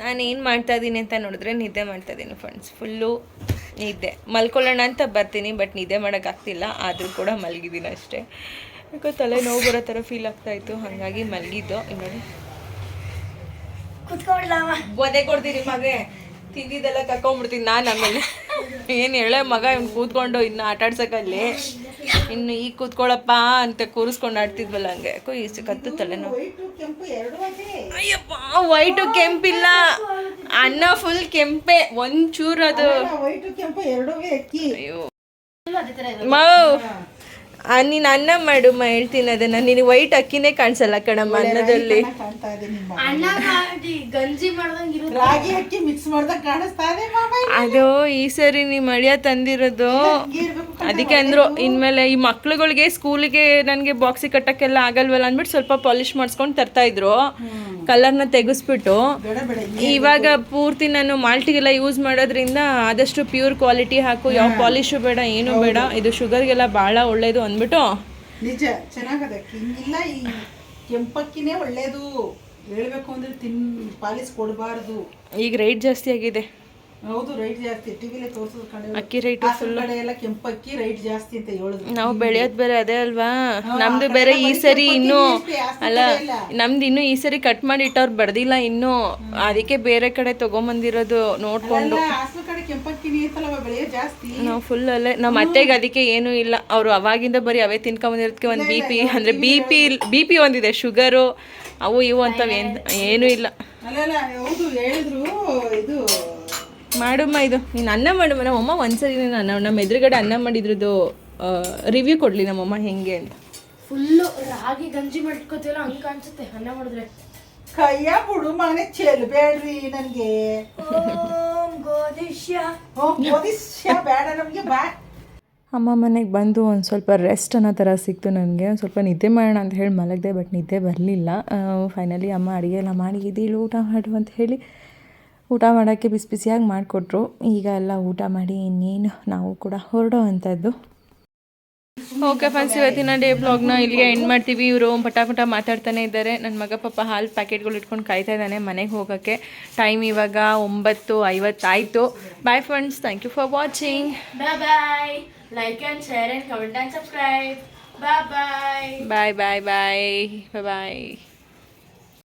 ನಾನು ಏನು ಮಾಡ್ತಾ ಇದ್ದೀನಿ ಅಂತ ನೋಡಿದ್ರೆ ನಿದ್ದೆ ಮಾಡ್ತಾಯಿದ್ದೀನಿ ಫ್ರೆಂಡ್ಸ್ ಫುಲ್ಲು ನಿದ್ದೆ. ಮಲ್ಕೊಳ್ಳೋಣ ಅಂತ ಬರ್ತೀನಿ ಬಟ್ ನಿದ್ದೆ ಮಾಡೋಕ್ಕಾಗ್ತಿಲ್ಲ ಆದರೂ ಕೂಡ ಮಲಗಿದ್ದೀನಿ ಅಷ್ಟೇ. ಯಾಕೋ ತಲೆ ನೋವು ಬರೋ ಥರ ಫೀಲ್ ಆಗ್ತಾ ಇತ್ತು. ಹಾಗಾಗಿ ಮಲಗಿದ್ದು. ನೋಡಿ ನೋಡಿ ಒದೆ ಕೊಡ್ತೀನಿ ಮಗೆ. ತಿಂದಿದ್ದೆಲ್ಲ ಕರ್ಕೊಂಡ್ಬಿಡ್ತೀನಿ ನಾನು ಆಮೇಲೆ. ಏನು ಹೇಳೇ ಮಗ ಇವ್ನು ಕೂತ್ಕೊಂಡು ಇನ್ನು ಆಟ ಆಡ್ಸಕ್ಕಲ್ಲಿ ಇನ್ನು ಈಗ ಕೂತ್ಕೊಳ್ಳಪ್ಪ ಅಂತ ಕೂರಿಸ್ಕೊಂಡು ಆಡ್ತಿದ್ವಲ್ಲ ಹಂಗೆ. ಯಾಕೋ ಇಷ್ಟು ಕತ್ತು ಅದೇ ಅಯ್ಯಪ್ಪ ವೈಟು ಕೆಂಪಿಲ್ಲ. ಅನ್ನ ಫುಲ್ ಕೆಂಪೆ ಒಂಚೂರು ಅದು. ವೈಟು ಕೆಂಪು ಎರಡೂ ಅಕ್ಕಿ. ಅಯ್ಯೋ. ಮಾ. ನೀನು ಅನ್ನ ಮಾಡುಮ್ಮ ಹೇಳ್ತೀನಿ ಅದನ್ನ. ನೀನು ವೈಟ್ ಅಕ್ಕಿನೇ ಕಾಣಿಸಲ್ಲ ಕಣಮ್ಮ ಅನ್ನದಲ್ಲಿ ಚೆನ್ನಾಗ್ ಕಾಣ್ತಾ ಇದೆ ನಿಮ್ಮ ಅಣ್ಣ ಮಾಡಿ ಗಂಜಿ ಮಾಡ್ದಂಗ್ ರಾಗಿ ಅಕ್ಕಿ ಮಿಕ್ಸ್ ಕಾಣಿಸ್ತಾ ಇದೆ ಅದು ಈ ಸರಿ ನೀ ಮಳಿಯ ತಂದಿರೋದು. ಅದಕ್ಕೆ ಅಂದ್ರು ಇನ್ಮೇಲೆ ಈ ಮಕ್ಳುಗಳಿಗೆ ಸ್ಕೂಲಿಗೆ ನನಗೆ ಬಾಕ್ಸಿಗೆ ಕಟ್ಟಕ್ಕೆಲ್ಲ ಆಗಲ್ವಲ್ಲ ಅಂದ್ಬಿಟ್ಟು ಸ್ವಲ್ಪ ಪಾಲಿಶ್ ಮಾಡಿಸ್ಕೊಂಡು ತರ್ತಾ ಇದ್ರು. ಕಲರ್ನ ತೆಗೆಸ್ಬಿಟ್ಟು ಇವಾಗ ಪೂರ್ತಿ ನಾನು ಮಾಲ್ಟಿಗೆಲ್ಲ ಯೂಸ್ ಮಾಡೋದ್ರಿಂದ ಆದಷ್ಟು ಪ್ಯೂರ್ ಕ್ವಾಲಿಟಿ ಹಾಕು. ಯಾವ ಪಾಲಿಶು ಬೇಡ ಏನು ಬೇಡ ಇದು ಶುಗರ್ಗೆಲ್ಲ ಭಾಳ ಒಳ್ಳೇದು ಅಂದ್ಬಿಟ್ಟು ನಿಜ ಚೆನ್ನಾಗದ. ಹಿಂಗಿಲ್ಲ ಈ ಕೆಂಪಕ್ಕಿನೇ ಒಳ್ಳೇದು. ಹೇಳ್ಬೇಕು ಅಂದ್ರೆ ತಿನ್ ಪಾಲಿಸ್ ಕೊಡಬಾರ್ದು. ಈಗ ರೇಟ್ ಜಾಸ್ತಿ ಆಗಿದೆ. ಹೌದು ರೈಟ್ ಜಾಸ್ತಿ. ಟಿವಿಲೆ ತೋರ್ಸೋದು ಕಡೆ ಅಕ್ಕಿ ರೇಟ್ ಹಾಸನ ಕಡೆ ಎಲ್ಲ ಕೆಂಪಕ್ಕಿ ರೈಟ್ ಜಾಸ್ತಿ ಅಂತ ಹೇಳಿದ್ರು ನಾವು ಬೆಳೆಯೋದು ಬೇರೆ ಅದೇ ಅಲ್ವಾ? ನಮ್ದು ಬೇರೆ ಈ ಸರಿ ಇನ್ನು ಅಲ್ಲ ನಮ್ದು ಇನ್ನು ಈ ಸರಿ ಕಟ್ ಮಾಡಿ ಇಟ್ಟವ್ರು ಬರ್ದಿಲ್ಲ ಇನ್ನು. ಅದಕ್ಕೆ ಬೇರೆ ಕಡೆ ತಗೊಂಬಂದಿರೋದು ನೋಡ್ಕೊಂಡು. ಅಲ್ಲ ನಾವು ಫುಲ್ ಅಲ್ಲೇ. ನಮ್ಮ ಅತ್ತೆಗೆ ಅದಕ್ಕೆ ಏನೂ ಇಲ್ಲ. ಅವರು ಅವಾಗಿಂದ ಬರೀ ಅವೇ ತಿನ್ಕೊಂಬಂದಿರೋದಕ್ಕೆ ಒಂದು ಬಿ ಪಿ ಅಂದರೆ ಬಿ ಪಿ ಬಿ ಪಿ ಒಂದಿದೆ ಶುಗರು ಅವು ಇವು ಅಂತವೇನು ಏನು ಏನೂ ಇಲ್ಲ. ಅಲ್ಲ ಹೌದು ಹೇಳಿದ್ರು ಇದು ಮಾಡಮ್ಮ ಇದು. ನೀನು ಅನ್ನ ಮಾಡಮ್ಮ. ನಮ್ಮಮ್ಮ ಒಂದ್ಸರಿ ನಾನು ನಮ್ಮ ಎದುರುಗಡೆ ಅನ್ನ ಮಾಡಿದ್ರದ್ದು ರಿವ್ಯೂ ಕೊಡಲಿ ನಮ್ಮಮ್ಮ ಹೆಂಗೆ ಅಂತ. ಫುಲ್ಲು ರಾಗಿ ಗಂಜಿ ಮಾಡ್ಕೋತೀವಲ್ಲ ಹಂಗೆ ಕಾಣಿಸುತ್ತೆ. ಅನ್ನ ಮಾಡಿದ್ರೆ. ಕೈಯ ಬಿಡು ಮನೆ ಚೆಲ್ಬೇಡ್ರಿ ಓದಿಸ್ಯ ಬೇಡ ನಮಗೆ ಬಾ. ಅಮ್ಮ ಮನೆಗೆ ಬಂದು ಒಂದು ಸ್ವಲ್ಪ ರೆಸ್ಟ್ ಅನ್ನೋ ಥರ ಸಿಕ್ತು ನನಗೆ. ಒಂದು ಸ್ವಲ್ಪ ನಿದ್ದೆ ಮಾಡೋಣ ಅಂತ ಹೇಳಿ ಮಲಗಿದೆ ಬಟ್ ನಿದ್ದೆ ಬರಲಿಲ್ಲ. ಫೈನಲಿ ಅಮ್ಮ ಅಡುಗೆ ಎಲ್ಲ ಮಾಡಿ ಇದೀಳು ಊಟ ಮಾಡು ಅಂತ ಹೇಳಿ ಊಟ ಮಾಡೋಕ್ಕೆ ಬಿಸಿ ಬಿಸಿಯಾಗಿ ಮಾಡಿಕೊಟ್ರು. ಈಗ ಎಲ್ಲ ಊಟ ಮಾಡಿ ಇನ್ನೇನು ನಾವು ಕೂಡ ಹೊರಡೋ ಅಂಥದ್ದು ಓಕೆ ಫ್ರೆಂಡ್ಸ್ ಇವತ್ತಿನ ಡೇ ಬ್ಲಾಗ್ನ ಇಲ್ಲಿಗೆ ಎಂಡ್ ಮಾಡ್ತೀವಿ. ಇವರು ಪಟ ಪಟ ಮಾತಾಡ್ತಾನೆ ಇದ್ದಾರೆ. ನನ್ನ ಮಗ ಪಾಪ ಹಾಲು ಪ್ಯಾಕೆಟ್ಗಳು ಇಟ್ಕೊಂಡು ಕಾಯ್ತಾ ಇದ್ದಾನೆ ಮನೆಗೆ ಹೋಗೋಕ್ಕೆ. ಟೈಮ್ ಇವಾಗ ಒಂಬತ್ತು ಐವತ್ತಾಯಿತು. Bye friends thank you for watching bye like and share and comment and subscribe bye bye bye bye bye bye bye